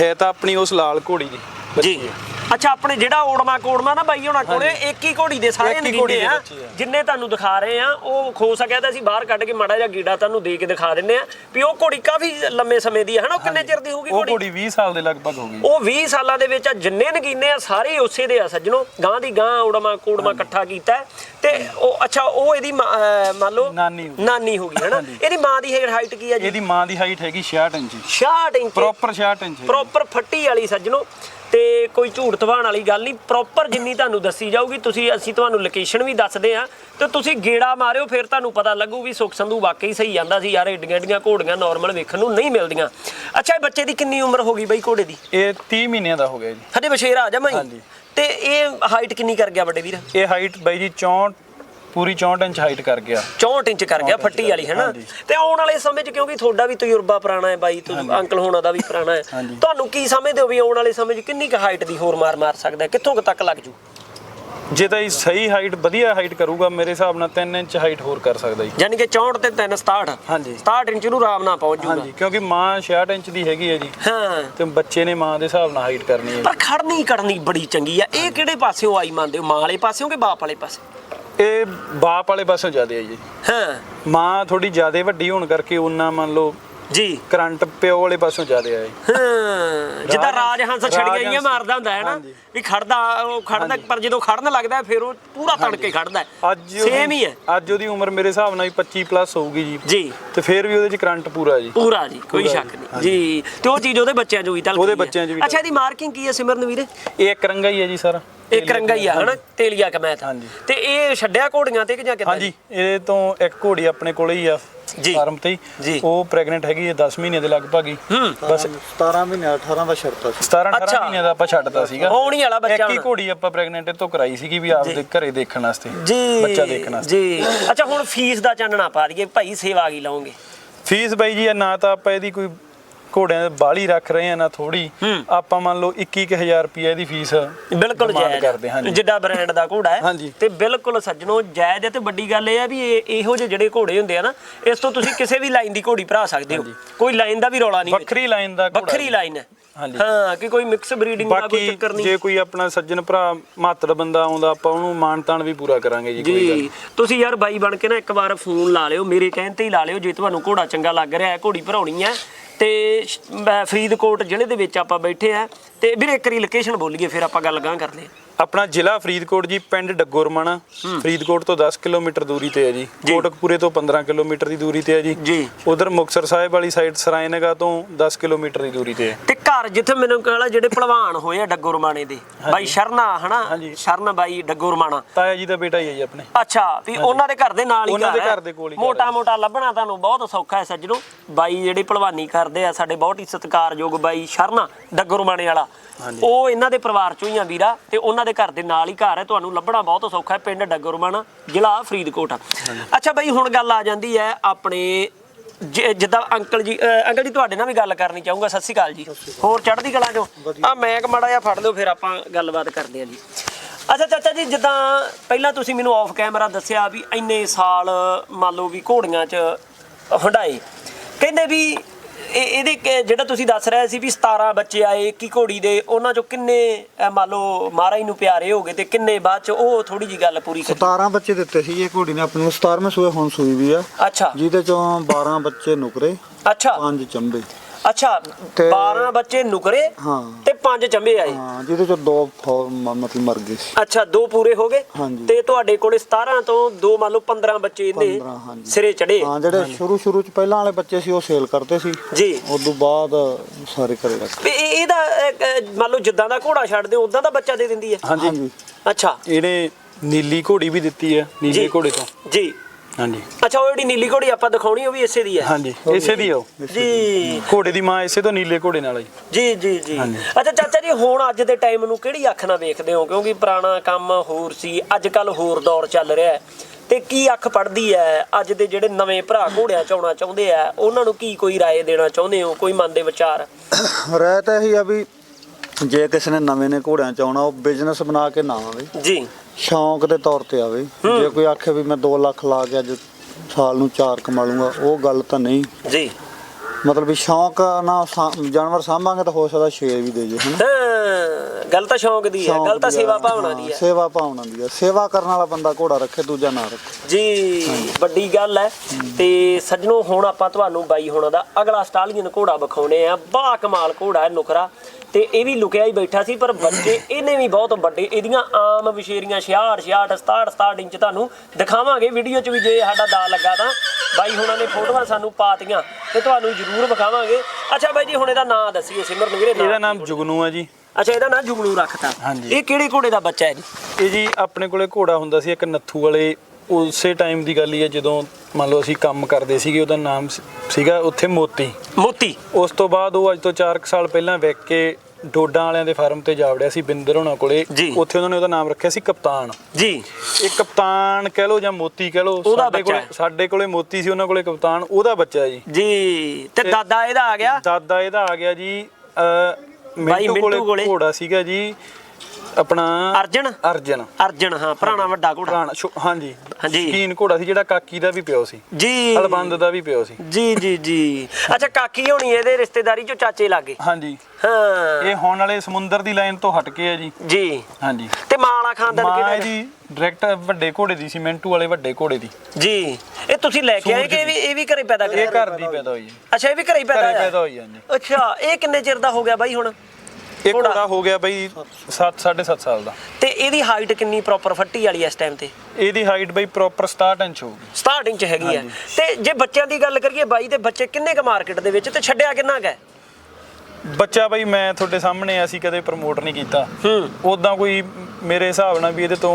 ਹੈ ਤਾਂ ਆਪਣੀ ਉਸ ਲਾਲ ਘੋੜੀ ਦੀ। ਜੀ। ਅੱਛਾ ਆਪਣੇ ਜਿਹੜਾ ਓੜਮਾ ਕੋੜਮਾ ਨਾ ਬਾਈ ਹੋਣਾ ਕੋਲੇ ਇੱਕ ਹੀ ਘੋੜੀ ਦੇ ਸਾਰੇ ਇੱਕ ਹੀ ਨਗੀਨੇ ਘੋੜੀ ਦੇ ਆ ਆ। ਜਿੰਨੇ ਤੁਹਾਨੂੰ ਦਿਖਾ ਰਹੇ ਆ ਉਹ ਖੋ ਸਕਿਆ ਤਾਂ ਅਸੀਂ ਬਾਹਰ ਕੱਢ ਕੇ ਮਾੜਾ ਜਿਹਾ ਗੀੜਾ ਤੁਹਾਨੂੰ ਦੇ ਕੇ ਦਿਖਾ ਦਿੰਨੇ ਆ ਵੀ ਉਹ ਘੋੜੀ ਕਾਫੀ ਲੰਮੇ ਸਮੇਂ ਦੀ ਹੈ ਹਨਾ? ਉਹ ਕਿੰਨੇ ਚਿਰ ਦੀ ਹੋਊਗੀ ਉਹ ਘੋੜੀ? ਘੋੜੀ 20 ਸਾਲ ਦੇ ਲਗਭਗ ਹੋ ਗਈ ਉਹ 20 ਸਾਲਾਂ ਦੇ ਵਿੱਚ ਆ ਜਿੰਨੇ ਨਗੀਨੇ ਆ ਸਾਰੇ ਹੀ ਉਸੇ ਦੇ ਆ ਸੱਜਣੋ। ਗਾਂ ਦੀ ਗਾਂ ਓੜਮਾ ਕੋੜਮਾ ਇਕੱਠਾ ਕੀਤਾ ਹੈ। ਤੇ ਉਹ ਅੱਛਾ ਉਹ ਇਹਦੀ ਮਾਂ- ਅਹ ਮੰਨ ਲਓ ਨਾਨੀ ਹੋ ਗਈ। ਨਾਨੀ ਹੋ ਗਈ ਹਨਾ ਇਹਦੀ ਮਾਂ ਦੀ ਹਾਈਟ ਕੀ ਹੈ ਜੀ? ਇਹਦੀ ਮਾਂ ਦੀ ਹਾਈਟ ਹੈਗੀ 66 ਇੰਚ। 66 ਇੰਚ। ਪ੍ਰੋਪਰ 66 ਇੰਚ ਹੈਗੀ। ਪ੍ਰੋਪਰ ਫੱਟੀ ਵਾਲੀ ਸੱਜਣੋ। ਤੇ ਕੋਈ ਝੂਠ ਤਵਾਣ ਵਾਲੀ ਗੱਲ ਨਹੀਂ ਪ੍ਰੋਪਰ ਜਿੰਨੀ ਤੁਹਾਨੂੰ ਦੱਸੀ ਜਾਊਗੀ ਤੁਸੀਂ ਅਸੀਂ ਤੁਹਾਨੂੰ ਲੋਕੇਸ਼ਨ ਵੀ ਦੱਸਦੇ ਆ ਤੇ ਤੁਸੀਂ ਗੇੜਾ ਮਾਰਿਓ ਫਿਰ ਤੁਹਾਨੂੰ ਪਤਾ ਲੱਗੂ ਵੀ ਸੁਖ ਸੰਧੂ ਵਾਕਈ ਸਹੀ ਜਾਂਦਾ ਸੀ ਯਾਰ ਏਡੀਆਂ ਏਡੀਆਂ ਘੋੜੀਆਂ ਨਾਰਮਲ ਵੇਖਣ ਨੂੰ ਨਹੀਂ ਮਿਲਦੀਆਂ। ਅੱਛਾ ਇਹ ਬੱਚੇ ਦੀ ਕਿੰਨੀ ਉਮਰ ਹੋ ਗਈ ਬਈ ਘੋੜੇ ਦੀ? ਇਹ 30 ਮਹੀਨਿਆਂ ਦਾ ਹੋ ਗਿਆ ਜੀ। ਹਜੇ ਬਸ਼ੇਰ ਆ ਜਾਵਾਂ ਹਾਂਜੀ। ਤੇ ਇਹ ਹਾਈਟ ਕਿੰਨੀ ਕਰ ਗਿਆ ਵੱਡੇ ਵੀਰ? ਇਹ ਹਾਈਟ ਬਾਈ ਜੀ 64 ਪੂਰੀ 64 ਇੰਚ ਹਾਈਟ ਕਰ ਗਿਆ। 64 ਇੰਚ ਕਰ ਗਿਆ ਫੱਟੀ ਵਾਲੀ ਹੈ ਨਾ ਹਾਂਜੀ। ਤੇ ਆਉਣ ਵਾਲੇ ਸਮੇਂ 'ਚ ਕਿਉਂਕਿ ਤੁਹਾਡਾ ਵੀ ਤਜਰਬਾ ਪੁਰਾਣਾ ਹੈ ਬਾਈ ਤੁਸੀਂ ਅੰਕਲ ਹੋਣਾ ਦਾ ਵੀ ਪੁਰਾਣਾ ਹੈ। ਤੁਹਾਨੂੰ ਕੀ ਸਮਝਦੇ ਹੋ ਵੀ ਆਉਣ ਵਾਲੇ ਸਮੇਂ 'ਚ ਕਿੰਨੀ ਕੁ ਹਾਈਟ ਦੀ ਹੋਰ ਮਾਰ ਮਾਰ ਸਕਦਾ? ਕਿੱਥੋਂ ਤੱਕ ਲੱਗ ਜੂ? ਜੇ ਤਾਂ ਇਹ ਸਹੀ ਹਾਈਟ ਵਧੀਆ ਹਾਈਟ ਕਰੂਗਾ ਮੇਰੇ ਹਿਸਾਬ ਨਾਲ 3 ਇੰਚ ਹਾਈਟ ਹੋਰ ਕਰ ਸਕਦਾ ਜੀ। ਯਾਨੀ ਕਿ 64 ਤੇ 3 67 ਹਾਂਜੀ। 67 ਇੰਚ ਨੂੰ ਆਰਾਮ ਨਾਲ ਪਹੁੰਚ ਜੂਗਾ। ਹਾਂਜੀ ਕਿਉਂਕਿ ਮਾਂ 66 ਇੰਚ ਦੀ ਹੈਗੀ ਹੈ ਜੀ। ਹਾਂ। ਤੇ ਬੱਚੇ ਨੇ ਮਾਂ ਦੇ ਹਿਸਾਬ ਨਾਲ ਹਾਈਟ ਕਰਨੀ ਹੈ। ਪਰ ਖੜਨੀ ਕਰਨੀ ਬੜੀ ਚੰਗੀ ਆ। ਇਹ ਕਿਹੜੇ ਪਾਸਿਓਂ ਆਈ ਮੰਨਦੇ ਹੋ? ਮਾਂ ਵਾਲੇ ਪਾਸਿਓਂ ਕਿ ਬਾਪ ਵਾਲੇ ਪਾਸੇ ਇਹ ਬਾਪ ਵਾਲੇ ਪਾਸੋਂ ਜ਼ਿਆਦਾ ਹੈ ਜੀ। ਹਾਂ। ਮਾਂ ਥੋੜੀ ਜ਼ਿਆਦਾ ਵੱਡੀ ਹੋਣ ਕਰਕੇ ਉਹਨਾਂ ਮੰਨ ਲਓ ਜੀ। ਕਰੰਟ ਪਿਓ ਵਾਲੇ ਪਾਸੋਂ ਜ਼ਿਆਦਾ ਹੈ ਹਾਂ ਜਿੱਦਾਂ ਰਾਜ ਹੰਸ ਛੜੀਆਂ। ਮਾਰਦਾ ਹੁੰਦਾ ਹੈ ਨਾ। ਵੀ ਖੜਦਾ ਉਹ ਖੜਦਾ ਪਰ ਜਦੋਂ ਖੜਨ ਲੱਗਦਾ ਫਿਰ ਉਹ ਪੂਰਾ ਤਣ ਕੇ ਖੜਦਾ ਅੱਜ ਸੇਮ ਹੀ ਹੈ। ਅੱਜ ਉਹਦੀ ਉਮਰ ਮੇਰੇ ਹਿਸਾਬ ਨਾਲ ਵੀ 25 ਪਲੱਸ ਹੋਊਗੀ ਜੀ। ਜੀ। ਤੇ ਫਿਰ ਵੀ ਉਹਦੇ ਚ ਕਰੰਟ ਪੂਰਾ ਜੀ। ਪੂਰਾ ਜੀ ਕੋਈ ਸ਼ੱਕ ਨਹੀਂ। ਜੀ ਤੇ ਉਹ ਚੀਜ਼ ਉਹਦੇ ਬੱਚਿਆਂ 'ਚ ਵੀ ਤਲ ਉਹਦੇ ਬੱਚਿਆਂ 'ਚ ਵੀ ਅੱਛਾ ਇਹਦੀ ਮਾਰਕਿੰਗ ਕੀ ਹੈ ਸਿਮਰਨ ਵੀਰੇ? ਇਹ ਇੱਕ ਰੰਗਾ ਹੀ ਹੈ ਜੀ ਸਾਰਾ। ਇੱਕ ਰੰਗਾ ਹੀ ਆ ਹਨਾ? ਤੇਲੀਆ ਕਮੈਤ। ਹਾਂਜੀ। ਤੇ ਇਹ ਛੱਡਿਆ ਘੋੜੀਆਂ ਤੇ ਕਿ ਜਾਂ ਕਿੱਦਾਂ ਹਾਂਜੀ ਇਹ ਤੋਂ ਇੱਕ ਘੋੜੀ ਆਪਣੇ ਕੋਲੇ ਹੀ ਆ। ਜੀ। ਫਾਰਮ ਤੇ। ਜੀ। ਉਹ ਪ੍ਰੈਗਨੈਂਟ ਹੈਗੀ ਹੈ 10 ਮਹੀਨੇ ਦੇ ਲਗਭਗ ਹੀ ਹੂੰ ਬਸ 17 ਮਹੀਨੇ 18 ਦਾ ਸ਼ਰਤ ਸੀ 17 18 ਅੱਛਾ। ਮਹੀਨੇ ਦਾ ਆਪਾਂ ਛੱਡਤਾ ਸੀਗਾ ਹੋਣੀ ਵਾਲਾ ਬੱਚਾ ਇੱਕ ਹੀ ਹੋਣਾ। ਘੋੜੀ ਆਪਾਂ ਪ੍ਰੈਗਨੈਂਟ ਤੋਂ ਕਰਾਈ ਸੀਗੀ ਵੀ ਆਪਦੇ ਘਰੇ ਦੇਖਣ ਵਾਸਤੇ ਜੀ ਬੱਚਾ ਦੇਖਣ ਵਾਸਤੇ ਜੀ ਅੱਛਾ ਹੁਣ ਫੀਸ ਦਾ ਚਾਨਣਾ ਪਾ ਦਈਏ ਭਾਈ ਸੇਵਾ ਕੀ ਲਾਉਂਗੇ ਫੀਸ ਬਾਈ ਜੀ ਇਹ ਨਾ ਤਾਂ ਆਪਾਂ ਇਹਦੀ ਕੋਈ ਘੋੜਿਆਂ ਦੇ ਬਾਲੀ ਰੱਖ ਰਹੇ ਆ ਨਾ ਥੋੜੀ। ਆਪਾਂ ਮੰਨ ਲਓ 21000 ਰੁਪਏ ਇਹਦੀ ਫੀਸ ਬਿਲਕੁਲ ਜਾਇਜ਼ ਕਰਦੇ ਹਾਂ ਹੈ। ਜੀ ਜਿੱਦਾਂ ਬ੍ਰਾਂਡ ਦਾ ਘੋੜਾ ਹੈ। ਤੇ ਬਿਲਕੁਲ ਸੱਜਣੋ ਜਾਇਜ਼ ਹੈ ਤੇ ਵੱਡੀ ਗੱਲ ਇਹ ਹੈ ਵੀ ਇਹ- ਜਿਹੇ ਜਿਹੜੇ ਘੋੜੇ ਹੁੰਦੇ ਆ ਨਾ ਇਸ ਤੋਂ ਤੁਸੀਂ ਕਿਸੇ ਵੀ ਲਾਈਨ ਦੀ ਘੋੜੀ ਭਰਾ ਸਕਦੇ ਹੋ ਕੋਈ ਲਾਈਨ ਦਾ ਵੀ ਰੌਲਾ ਨਹੀਂ। ਵੱਖਰੀ ਲਾਈਨ ਦਾ ਘੋੜਾ ਵੱਖਰੀ। ਲਾਈਨ ਹੈ ਹਾਂਜੀ। ਹਾਂ ਕਿ ਕੋਈ ਮਿਕਸ ਬਰੀਡਿੰਗ ਦਾ ਕੋਈ ਬਾਕੀ ਚੱਕਰ ਨਹੀਂ। ਜੇ ਕੋਈ ਆਪਣਾ ਸੱਜਣ ਭਰਾ ਮਾਤੜ ਬੰਦਾ ਆਉਂਦਾ ਆਪਾਂ ਉਹਨੂੰ ਮਾਣ ਤਾਣ ਵੀ ਪੂਰਾ ਕਰਾਂਗੇ ਜੀ ਕੋਈ ਗੱਲ ਜੀ ਤੁਸੀਂ ਯਾਰ ਬਾਈ ਬਣ ਕੇ ਨਾ ਇੱਕ ਵਾਰ ਫੋਨ ਲਾ ਲਿਓ ਮੇਰੇ ਕਹਿਣ ਤੇ ਹੀ ਲਾ ਲਿਓ ਜੇ ਤੁਹਾਨੂੰ ਘੋੜਾ ਚੰਗਾ ਲੱਗ ਰਿਹਾ ਹੈ ਘੋੜੀ ਭਰਾਉਣੀ ਹੈ ਤੇ ਸ਼- ਮੈਂ ਫਰੀਦਕੋਟ ਜ਼ਿਲ੍ਹੇ ਦੇ ਵਿੱਚ ਆਪਾਂ ਬੈਠੇ ਆ ਤੇ ਵੀਰੇ ਇੱਕ ਵਾਰੀ ਲੋਕੇਸ਼ਨ ਬੋਲੀਏ ਫਿਰ ਆਪਾਂ ਗੱਲ ਗਾਂ ਕਰਦੇ ਹਾਂ ਆਪਣਾ ਜ਼ਿਲ੍ਹਾ ਫਰੀਦਕੋਟ ਜੀ ਪਿੰਡ ਡੱਗੋਰਮਣਾ। ਫਰੀਦਕੋਟ ਤੋਂ 10 ਕਿਲੋਮੀਟਰ ਦੂਰੀ ਤੇ ਹੈ ਜੀ। ਕੋਟਕਪੂਰੇ ਤੋਂ 15 ਕਿਲੋਮੀਟਰ ਦੀ ਦੂਰੀ ਤੇ ਹੈ ਜੀ। ਜੀ। ਉਧਰ ਮੁਕਤਸਰ ਸਾਹਿਬ ਵਾਲੀ ਸਾਈਡ ਸਰਾਇਨਗਾ ਤੋਂ 10 ਕਿਲੋਮੀਟਰ ਦੀ ਦੂਰੀ ਤੇ ਹੈ। ਤੇ ਘਰ ਜਿੱਥੇ ਮੈਨੂੰ ਕਹਲਾ ਜਿਹੜੇ ਭਲਵਾਨ ਹੋਏ ਆ ਡੱਗੋ ਰਮਾਣੇ ਦੇ ਬਾਈ ਸ਼ਰਨਾ ਹਨਾ। ਸ਼ਰਨ ਬਾਈ ਡੱਗੋ ਰਮਾਣਾ ਤਾਇਆ ਜੀ ਦਾ ਬੇਟਾ ਹੀ ਹੈ ਜੀ ਆਪਣੇ। ਅੱਛਾ ਵੀ ਉਹਨਾਂ ਦੇ ਘਰ ਦੇ ਨਾਲ ਹੀ ਉਹਨਾਂ ਦੇ। ਘਰ ਦੇ ਕੋਲ ਹੀ। ਮੋਟਾ ਮੋਟਾ ਲੱਭਣਾ ਤੁਹਾਨੂੰ ਬਹੁਤ ਸੌਖਾ ਹੈ ਸੱਜਣੋ। ਬਾਈ ਜਿਹੜੇ ਭਲਵਾਨੀ ਕਰਦੇ ਆ ਸਾਡੇ ਬਹੁਤ ਹੀ ਸਤਿਕਾਰਯੋਗ ਬਾਈ ਸ਼ਰਨਾ ਡੱਗੋ ਰਮਾਣੇ ਵਾਲਾ ਉਹ ਇਹਨਾਂ ਦੇ ਪਰਿਵਾਰ ਚੋਂ ਹੀ ਆ ਵੀਰਾ ਤੇ ਉਹਨਾਂ ਦੇ ਘਰ ਦੇ ਨਾਲ ਹੀ ਘਰ ਹੈ ਤੁਹਾਨੂੰ ਲੱਭਣਾ ਬਹੁਤ ਸੌਖਾ ਹੈ ਪਿੰਡ ਡੱਗੋ ਰਮਾਣਾ ਜ਼ਿਲ੍ਹਾ ਫਰੀਦਕੋਟ। ਅੱਛਾ ਬਾਈ ਹੁਣ ਗੱਲ ਆ ਜਾਂਦੀ ਹੈ ਆਪਣੇ ਜਿੱਦਾਂ ਅੰਕਲ ਜੀ ਅੰਕਲ ਜੀ ਤੁਹਾਡੇ ਨਾਲ ਵੀ ਗੱਲ ਕਰਨੀ ਚਾਹੂੰਗਾ ਸਤਿ ਸ਼੍ਰੀ ਅਕਾਲ ਜੀ। ਹੋਰ ਚੜ੍ਹਦੀ ਕਲਾ ਚੋਂ? ਆ ਮੈਂ ਇੱਕ ਮਾੜਾ ਜਿਹਾ ਫੜ ਲਿਓ ਫਿਰ ਆਪਾਂ ਗੱਲਬਾਤ ਕਰਦੇ ਹਾਂ ਜੀ। ਅੱਛਾ ਚਾਚਾ ਜੀ ਜਿੱਦਾਂ ਪਹਿਲਾਂ ਤੁਸੀਂ ਮੈਨੂੰ ਆਫ ਕੈਮਰਾ ਦੱਸਿਆ ਵੀ ਇੰਨੇ ਸਾਲ ਮੰਨ ਲਓ ਵੀ ਘੋੜੀਆਂ 'ਚ ਹੰਡਾਏ ਕਹਿੰਦੇ ਵੀ ਇਹ ਇਹਦੇ ਕ- ਜਿਹੜਾ ਤੁਸੀਂ ਦੱਸ ਰਹੇ ਸੀ ਵੀ 17 ਬੱਚੇ ਆਏ ਇੱਕ ਹੀ ਘੋੜੀ ਦੇ ਉਹਨਾਂ 'ਚੋਂ ਕਿੰਨੇ ਮੰਨ ਲਓ ਮਹਾਰਾਜ ਨੂੰ ਪਿਆਰੇ ਹੋ ਗਏ ਤੇ ਕਿੰਨੇ ਬਾਅਦ 'ਚ ਉਹ ਥੋੜੀ ਜੀ ਗੱਲ ਪੂਰੀ ਕਰੀ? 17 ਬੱਚੇ ਦਿੱਤੇ ਸੀ ਇਹ ਘੋੜੀ ਨੇ ਆਪਣੀ ਨੂੰ 17ਵੇਂ ਸੂਏ ਹੁਣ ਸੂਈ ਵੀ ਆ। ਅੱਛਾ। ਜਿਹਦੇ ਚੋਂ 12 ਬੱਚੇ ਨੁਕਰੇ ਅੱਛਾ। 5 ਚੰਬੇ। ਅੱਛਾ ਤੇ- 12 ਬੱਚੇ ਨੁਕਰੇ ਹਾਂ। ਤੇ 5 ਚੰਬੇ ਆਏ। ਹਾਂ ਜਿਹਦੇ ਚੋਂ ਦੋ ਫੌ- ਮ- ਮਤਲਬ ਮਰ ਗਏ ਸੀ। ਅੱਛਾ ਦੋ ਪੂਰੇ ਹੋ ਗਏ? ਹਾਂਜੀ। ਤੇ ਤੁਹਾਡੇ ਕੋਲੇ 17 ਤੋਂ ਦੋ ਮੰਨ ਲਓ 15 ਬੱਚੇ ਇਹਦੇ 15 ਹਾਂਜੀ। ਸਿਰੇ ਚੜੇ ਹਾਂ ਜਿਹੜੇ ਸ਼ੁਰੂ ਸ਼ੁਰੂ ਚ ਪਹਿਲਾਂ ਵਾਲੇ ਬੱਚੇ ਸੀ ਉਹ ਸੇਲ ਕਰਦੇ ਸੀ। ਜੀ। ਉਸ ਤੋਂ ਬਾਅਦ ਸਾਰੇ ਘਰੇ ਰੱਖ ਵੀ ਇਹ- ਇਹਦਾ ਅਹ, ਅਹ, ਮੰਨ ਲਓ ਜਿੱਦਾਂ ਦਾ ਘੋੜਾ ਛੱਡਦੇ ਉਦਾਂ ਦਾ ਬੱਚਾ ਦੇ ਦਿੰਦੀ ਹੈ? ਹਾਂਜੀ। ਇਹਨੇ ਨੀਲੀ ਘੋੜੀ ਵੀ ਦਿੱਤੀ ਹੈ ਨੀਲੇ ਜੀ। ਘੋੜੇ ਤੋਂ। ਜੀ। ਹਾਂਜੀ। ਅੱਛਾ ਉਹ ਜਿਹੜੀ ਨੀਲੀ ਘੋੜੀ ਆਪਾਂ ਦਿਖਾਉਣੀ ਉਹ ਵੀ ਇਸੇ ਦੀ ਹੈ? ਹਾਂਜੀ ਇਸੇ ਦੀ ਉਹ। ਜੀ। ਘੋੜੇ ਦੀ ਮਾਂ ਇਸੇ ਤੋਂ ਨੀਲੇ ਘੋੜੇ ਨਾਲ ਆਈ। ਜੀ ਜੀ ਜੀ। ਅੱਛਾ ਚਾਚਾ ਜੀ ਹੁਣ ਅੱਜ ਦੇ ਟਾਈਮ ਨੂੰ ਕਿਹੜੀ ਅੱਖ ਨਾਲ ਵੇਖਦੇ ਹੋ? ਕਿਉਂਕਿ ਪੁਰਾਣਾ ਕੰਮ ਹੋਰ ਸੀ ਅੱਜ ਕੱਲ ਹੋਰ ਦੌਰ ਚੱਲ ਰਿਹਾ ਹੈ। ਤੇ ਕੀ ਅੱਖ ਪੜਦੀ ਹੈ? ਅੱਜ ਦੇ ਜਿਹੜੇ ਨਵੇਂ ਭਰਾ ਘੋੜਿਆਂ ਚ ਆਉਣਾ ਚਾਹੁੰਦੇ ਆ ਉਹਨਾਂ ਨੂੰ ਕੀ ਕੋਈ ਰਾਏ ਦੇਣਾ ਚਾਹੁੰਦੇ ਹੋ? ਕੋਈ ਮਨ ਦੇ ਵਿਚਾਰ? ਰਹਿ ਤਾਂ ਇਹੀ ਆ ਵੀ ਜੇ ਕਿਸੇ ਨੇ ਨਵੇਂ ਨੇ ਘੋੜਿਆਂ ਚ ਆਉਣਾ ਉਹ ਬਿਜ਼ਨਸ ਬਣਾ ਕੇ ਨਾ ਆਵੇ। ਜੀ। ਸ਼ੌਂਕ ਦੇ ਤੌਰ ਤੇ ਆਵੇ ਜੇ ਕੋਈ ਆਖੇ ਵੀ ਮੈਂ 2 ਲੱਖ ਲਾ ਕੇ ਅੱਜ ਸਾਲ ਨੂੰ 4 ਕਮਾ ਲੂੰਗਾ ਉਹ ਗੱਲ ਤਾਂ ਨਹੀਂ। ਜੀ। ਮਤਲਬ ਵੀ ਸ਼ੌਂਕ ਨਾਲ ਸਾ- ਜਾਨਵਰ ਸਾਂਭਾਂਗੇ ਤਾਂ ਹੋ ਸਕਦਾ ਸ਼ੇਰ ਵੀ ਦੇ ਜੇ ਹਨਾ? ਹਾਂ ਗੱਲ ਤਾਂ ਸ਼ੌਂਕ ਦੀ ਹੈ ਗੱਲ ਤਾਂ ਸੇਵਾ ਭਾਵਨਾ ਹਾਂ, ਦੀ ਹੈ। ਸੇਵਾ ਭਾਵਨਾ ਦੀ ਹੈ। ਸੇਵਾ ਕਰਨ ਵਾਲਾ ਬੰਦਾ ਘੋੜਾ ਰੱਖੇ ਦੂਜਾ ਨਾ ਰੱਖੇ। ਜੀ ਵੱਡੀ ਗੱਲ ਹੈ ਤੇ ਸੱਜਣੋ ਹੁਣ ਆਪਾਂ ਤੁਹਾਨੂੰ ਬਾਈ ਹੋਣਾ ਦਾ ਅਗਲਾ ਸਟਾਲੀਅਨ ਘੋੜਾ ਵਿਖਾਉਣੇ ਆ। ਬਾ ਕਮਾਲ ਘੋੜਾ ਹੈ ਨੁਕਰਾ ਤੇ ਇਹ ਵੀ ਲੁਕਿਆ ਹੀ ਬੈਠਾ ਸੀ ਪਰ ਬੱਚੇ ਇਹਨੇ ਵੀ ਬਹੁਤ ਵੱਡੇ ਇਹਦੀਆਂ ਆਮ ਵਿਸ਼ੇਰੀਆਂ 66 66 67 67 ਇੰਚ ਤੁਹਾਨੂੰ ਦਿਖਾਵਾਂਗੇ। ਵੀਡੀਓ 'ਚ ਵੀ ਜੇ ਸਾਡਾ ਦਾ ਲੱਗਾ ਤਾਂ ਬਾਈ ਹੁਣਾਂ ਨੇ ਫੋਟੋਆਂ ਸਾਨੂੰ ਪਾਤੀਆਂ ਤੇ ਤੁਹਾਨੂੰ ਜ਼ਰੂਰ ਵਿਖਾਵਾਂਗੇ। ਅੱਛਾ ਬਾਈ ਜੀ ਹੁਣ ਇਹਦਾ ਨਾਂ ਦੱਸੀਏ ਸਿਮਰਨ ਵੀਰੇ ਇਹਦਾ ਨਾਮ ਜੁਗਨੂ ਆ ਜੀ। ਅੱਛਾ ਇਹਦਾ ਨਾਂ ਜੁਗਨੂ ਰੱਖਤਾ। ਹਾਂਜੀ। ਇਹ ਕਿਹੜੇ ਘੋੜੇ ਦਾ ਬੱਚਾ ਹੈ ਜੀ? ਇਹ ਜੀ ਆਪਣੇ ਕੋਲੇ ਘੋੜਾ ਹੁੰਦਾ ਸੀ ਇੱਕ ਨੱਥੂ ਵਾਲੇ। ਉਸੇ ਟਾਈਮ ਦੀ ਗੱਲ ਹੀ ਹੈ ਜਦੋਂ ਮੰਨ ਲਓ ਅਸੀਂ ਕੰਮ ਕਰਦੇ ਸੀਗੇ ਉਹਦਾ ਨਾਮ ਸੀ- ਸੀਗਾ ਉੱਥੇ ਮੋਤੀ। ਮੋਤੀ। ਉਸ ਤੋਂ ਬਾਅਦ ਉਹ ਅੱਜ ਤੋਂ 4 ਸਾਲ ਪਹਿਲਾਂ ਵਿਕ ਕੇ ਡੋਡਾਂ ਵਾਲਿਆਂ ਦੇ ਫਾਰਮ ਤੇ ਜਾ ਵੜਿਆ ਸੀ ਬਿੰਦਰ ਹੋਣਾ ਕੋਲੇ ਜੀ। ਉੱਥੇ ਉਹਨਾਂ ਨੇ ਉਹਦਾ ਨਾਮ ਰੱਖਿਆ ਸੀ ਕਪਤਾਨ ਜੀ ਇਹ ਕਪਤਾਨ ਕਹਿ ਲਓ ਜਾਂ ਮੋਤੀ ਕਹਿ ਉਹਦਾ ਸਾਡੇ ਕੋਲੇ ਹੈ। ਸਾਡੇ ਕੋਲੇ ਮੋਤੀ ਸੀ ਉਹਨਾਂ ਕੋਲੇ ਕਪਤਾਨ ਉਹਦਾ ਬੱਚਾ ਜੀ ਜੀ ਤੇ ਦਾਦਾ ਇਹਦਾ ਆ ਗਿਆ ਦਾਦਾ ਇਹਦਾ ਆ ਗਿਆ ਜੀ ਅ ਮਿੰਟੂ ਮਿੰਟੂ ਕੋਲੇ ਕੋਲੇ। ਘੋੜਾ ਸੀਗਾ ਜੀ ਆਪਣਾ ਅਰਜਨ? ਅਰਜਨ। ਅਰਜਨ ਹਾਂ ਪੁਰਾਣਾ ਵੱਡਾ ਘੋੜਾ। ਪੁਰਾਣਾ ਸ਼ੁ- ਹਾਂਜੀ। ਹਾਂਜੀ। ਸ਼ਕੀਨ ਘੋੜਾ ਸੀ ਜਿਹੜਾ ਕਾਕੀ ਦਾ ਵੀ ਪਿਓ ਸੀ। ਜੀ। ਅਲਬੰਦ ਦਾ ਵੀ ਪਿਓ ਸੀ। ਜੀ ਜੀ ਜੀ। ਅੱਛਾ ਕਾਕੀ ਹੋਣੀ ਇਹਦੇ ਰਿਸ਼ਤੇਦਾਰੀ ਚੋਂ ਚਾਚੇ ਲਾਗੇ? ਹਾਂਜੀ। ਹਾਂ। ਇਹ ਹੁਣ ਵਾਲੇ ਸਮੁੰਦਰ ਦੀ ਲਾਈਨ ਤੋਂ ਹਟ ਕੇ ਆ ਜੀ। ਜੀ। ਹਾਂਜੀ। ਤੇ ਮਾਲਾ ਖਾਨਦਾਨ ਮਾਂ ਕਿਹੜਾ ਹੈ? ਇਹਦੀ ਡਾਇਰੈਕਟ ਵੱਡੇ ਘੋੜੇ ਦੀ ਸੀ ਮਿੰਟੂ ਵਾਲੇ ਵੱਡੇ ਘੋੜੇ ਦੀ। ਜੀ। ਇਹ ਤੁਸੀਂ ਲੈ ਕੇ ਆਏ ਕਿ ਇਹ ਵੀ ਇਹ ਵੀ ਘਰੇ ਪੈਦਾ ਇਹ ਕਰਿਆ ਘਰ ਦੀ ਪੈਦਾ ਹੋਈ ਹੈ। ਅੱਛਾ ਇਹ ਵੀ ਘਰੇ ਹੀ ਪੈਦਾ ਘਰੇ ਹੋਇਆ? ਪੈਦਾ ਹੋਈ ਹਾਂਜੀ। ਅੱਛਾ ਇਹ ਕਿੰਨੇ ਚਿਰ ਦਾ ਹੋ ਗਿਆ ਬਾਈ ਹੁਣ? ਇਹ ਘੋੜਾ। ਹੋ ਗਿਆ ਬਈ 7 7.5 ਸਾਲ ਦਾ। ਤੇ ਇਹਦੀ ਹਾਈਟ ਕਿੰਨੀ ਪ੍ਰੋਪਰ ਫੱਟੀ ਵਾਲੀ ਇਸ ਟਾਈਮ ਤੇ? ਇਹਦੀ ਹਾਈਟ ਬਈ ਪ੍ਰੋਪਰ 67 ਇੰਚ ਹੋਊਗੀ। ਸਟਾਰਟਿੰਗ ਚ ਹੈਗੀ ਹੈ ਤੇ ਜੇ ਬੱਚਿਆਂ ਦੀ ਗੱਲ ਕਰੀਏ ਬਾਈ ਦੇ ਬੱਚੇ ਕਿੰਨੇ ਕ ਮਾਰਕੀਟ ਦੇ ਵਿੱਚ ਤੇ ਛੱਡਿਆ ਕਿੰਨਾ ਕ ਹੈ ਬੱਚਾ ਬਈ ਮੈਂ ਤੁਹਾਡੇ ਸਾਹਮਣੇ ਅਸੀਂ ਕਦੇ ਪ੍ਰਮੋਟ ਨਹੀਂ ਕੀਤਾ। ਹੂੰ। ਉਦਾਂ ਕੋਈ ਮੇਰੇ ਹਿਸਾਬ ਨਾਲ ਵੀ ਇਹਦੇ ਤੋਂ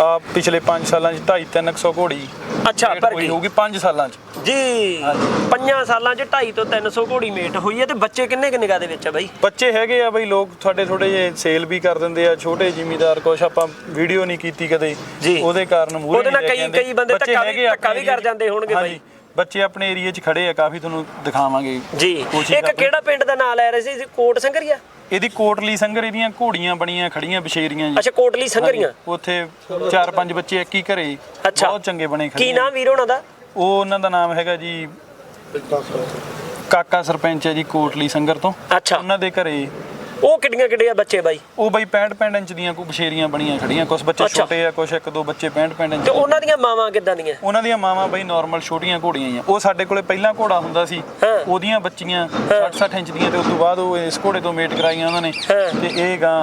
ਆ ਪਿਛਲੇ 5 ਸਾਲਾਂ ਚ 2.5 300 ਘੋੜੀ ਅੱਛਾ, ਪਰ ਹੋਈ ਕੀ? ਹੋਊਗੀ 5 ਸਾਲਾਂ ਚ ਜੀ। ਪੰਜਾਂ ਸਾਲਾਂ ਚ 250 ਤੋਂ 300 ਘੋੜੀ ਮੇਟ ਹੋਈ ਹੈ ਤੇ ਬੱਚੇ ਕਿੰਨੇ ਕਿ ਨਿਗਾਹ ਦੇ ਵਿੱਚ ਆ ਬਾਈ ਬੱਚੇ ਹੈਗੇ ਆ ਬਈ ਲੋਕ ਤੁਹਾਡੇ ਥੋੜੇ ਜਿਹੇ ਸੇਲ ਵੀ ਕਰ ਦਿੰਦੇ ਆ ਛੋਟੇ ਜ਼ਿਮੀਦਾਰ ਕੁਛ ਆਪਾਂ ਵੀਡੀਓ ਨਹੀਂ ਕੀਤੀ ਕਦੇ ਜੀ। ਉਹਦੇ ਕਾਰਨ ਮੂਹਰੇ ਉਹਦੇ ਨਾਲ ਕਈ-। ਕਈ ਬੰਦੇ ਧੱਕਾ ਵੀ- ਧੱਕਾ ਕਰ ਜਾਂਦੇ ਹੋਣਗੇ। ਬਾਈ। ਬੱਚੇ ਆਪਣੇ ਏਰੀਆ 'ਚ ਖੜੇ ਆ ਕਾਫੀ ਤੁਹਾਨੂੰ ਦਿਖਾਵਾਂਗੇ। ਜੀ ਕੋਸ਼ਿਸ਼ ਇੱਕ ਕਰਦੇ। ਕਿਹੜਾ ਪਿੰਡ ਦਾ ਨਾਮ ਲੈ ਰਹੇ ਸੀ? ਕੋਟ ਸੰਗਰੀਆ? ਇਹਦੀ ਕੋਟਲੀ ਸੰਗਰ ਇਹਦੀਆਂ ਘੋੜੀਆਂ ਬਣੀਆਂ ਖੜੀਆਂ ਬਸ਼ੇਰੀਆਂ ਜੀ। ਅੱਛਾ ਕੋਟਲੀ ਸੰਗਰੀਆਂ? ਉੱਥੇ ਚਾਰ ਪੰਜ ਬੱਚੇ ਇੱਕ ਹੀ ਘਰੇ ਅੱਛਾ। ਬਹੁਤ ਚੰਗੇ ਬਣੇ ਕੀ ਨਾਮ ਵੀਰ ਉਹਨਾਂ ਦਾ? ਉਹ ਉਹਨਾਂ ਦਾ ਨਾਮ ਹੈਗਾ ਜੀ ਕਾਕਾ ਸਰਪੰਚ ਹੈ ਜੀ ਕੋਟਲੀ ਸੰਗਰ ਤੋਂ। ਅੱਛਾ। ਉਹਨਾਂ ਦੇ ਘਰੇ ਉਹ ਕਿੱਡੀਆਂ ਕਿੱਡੀਆਂ ਬੱਚੇ ਬਾਈ ਉਹ ਬਈ 65 65 ਇੰਚ ਦੀਆਂ ਕੋਈ ਬਸ਼ੇਰੀਆਂ ਬਣੀਆਂ ਖੜੀਆਂ ਕੁਝ ਬੱਚੇ ਅੱਛਾ। ਛੋਟੇ ਆ ਕੁਝ ਇੱਕ ਦੋ ਬੱਚੇ 65 65 ਇੰਚ ਤੇ ਉਹਨਾਂ ਦੀਆਂ ਮਾਵਾਂ ਕਿੱਦਾਂ ਦੀਆਂ ਉਹਨਾਂ ਦੀਆਂ ਮਾਵਾਂ ਬਈ ਨਾਰਮਲ ਛੋਟੀਆਂ ਘੋੜੀਆਂ ਹੀ ਆ ਉਹ ਸਾਡੇ ਕੋਲੇ ਪਹਿਲਾਂ ਘੋੜਾ ਹੁੰਦਾ ਸੀ ਹਾਂ। ਉਹਦੀਆਂ ਬੱਚੀਆਂ 60 60 ਇੰਚ ਦੀਆਂ ਤੇ ਉਸ ਤੋਂ ਬਾਅਦ ਉਹ ਇਸ ਘੋੜੇ ਤੋਂ ਮੇਟ ਕਰਾਈਆਂ ਉਹਨਾਂ ਨੇ ਹਾਂ। ਤੇ ਇਹ ਗਾਂ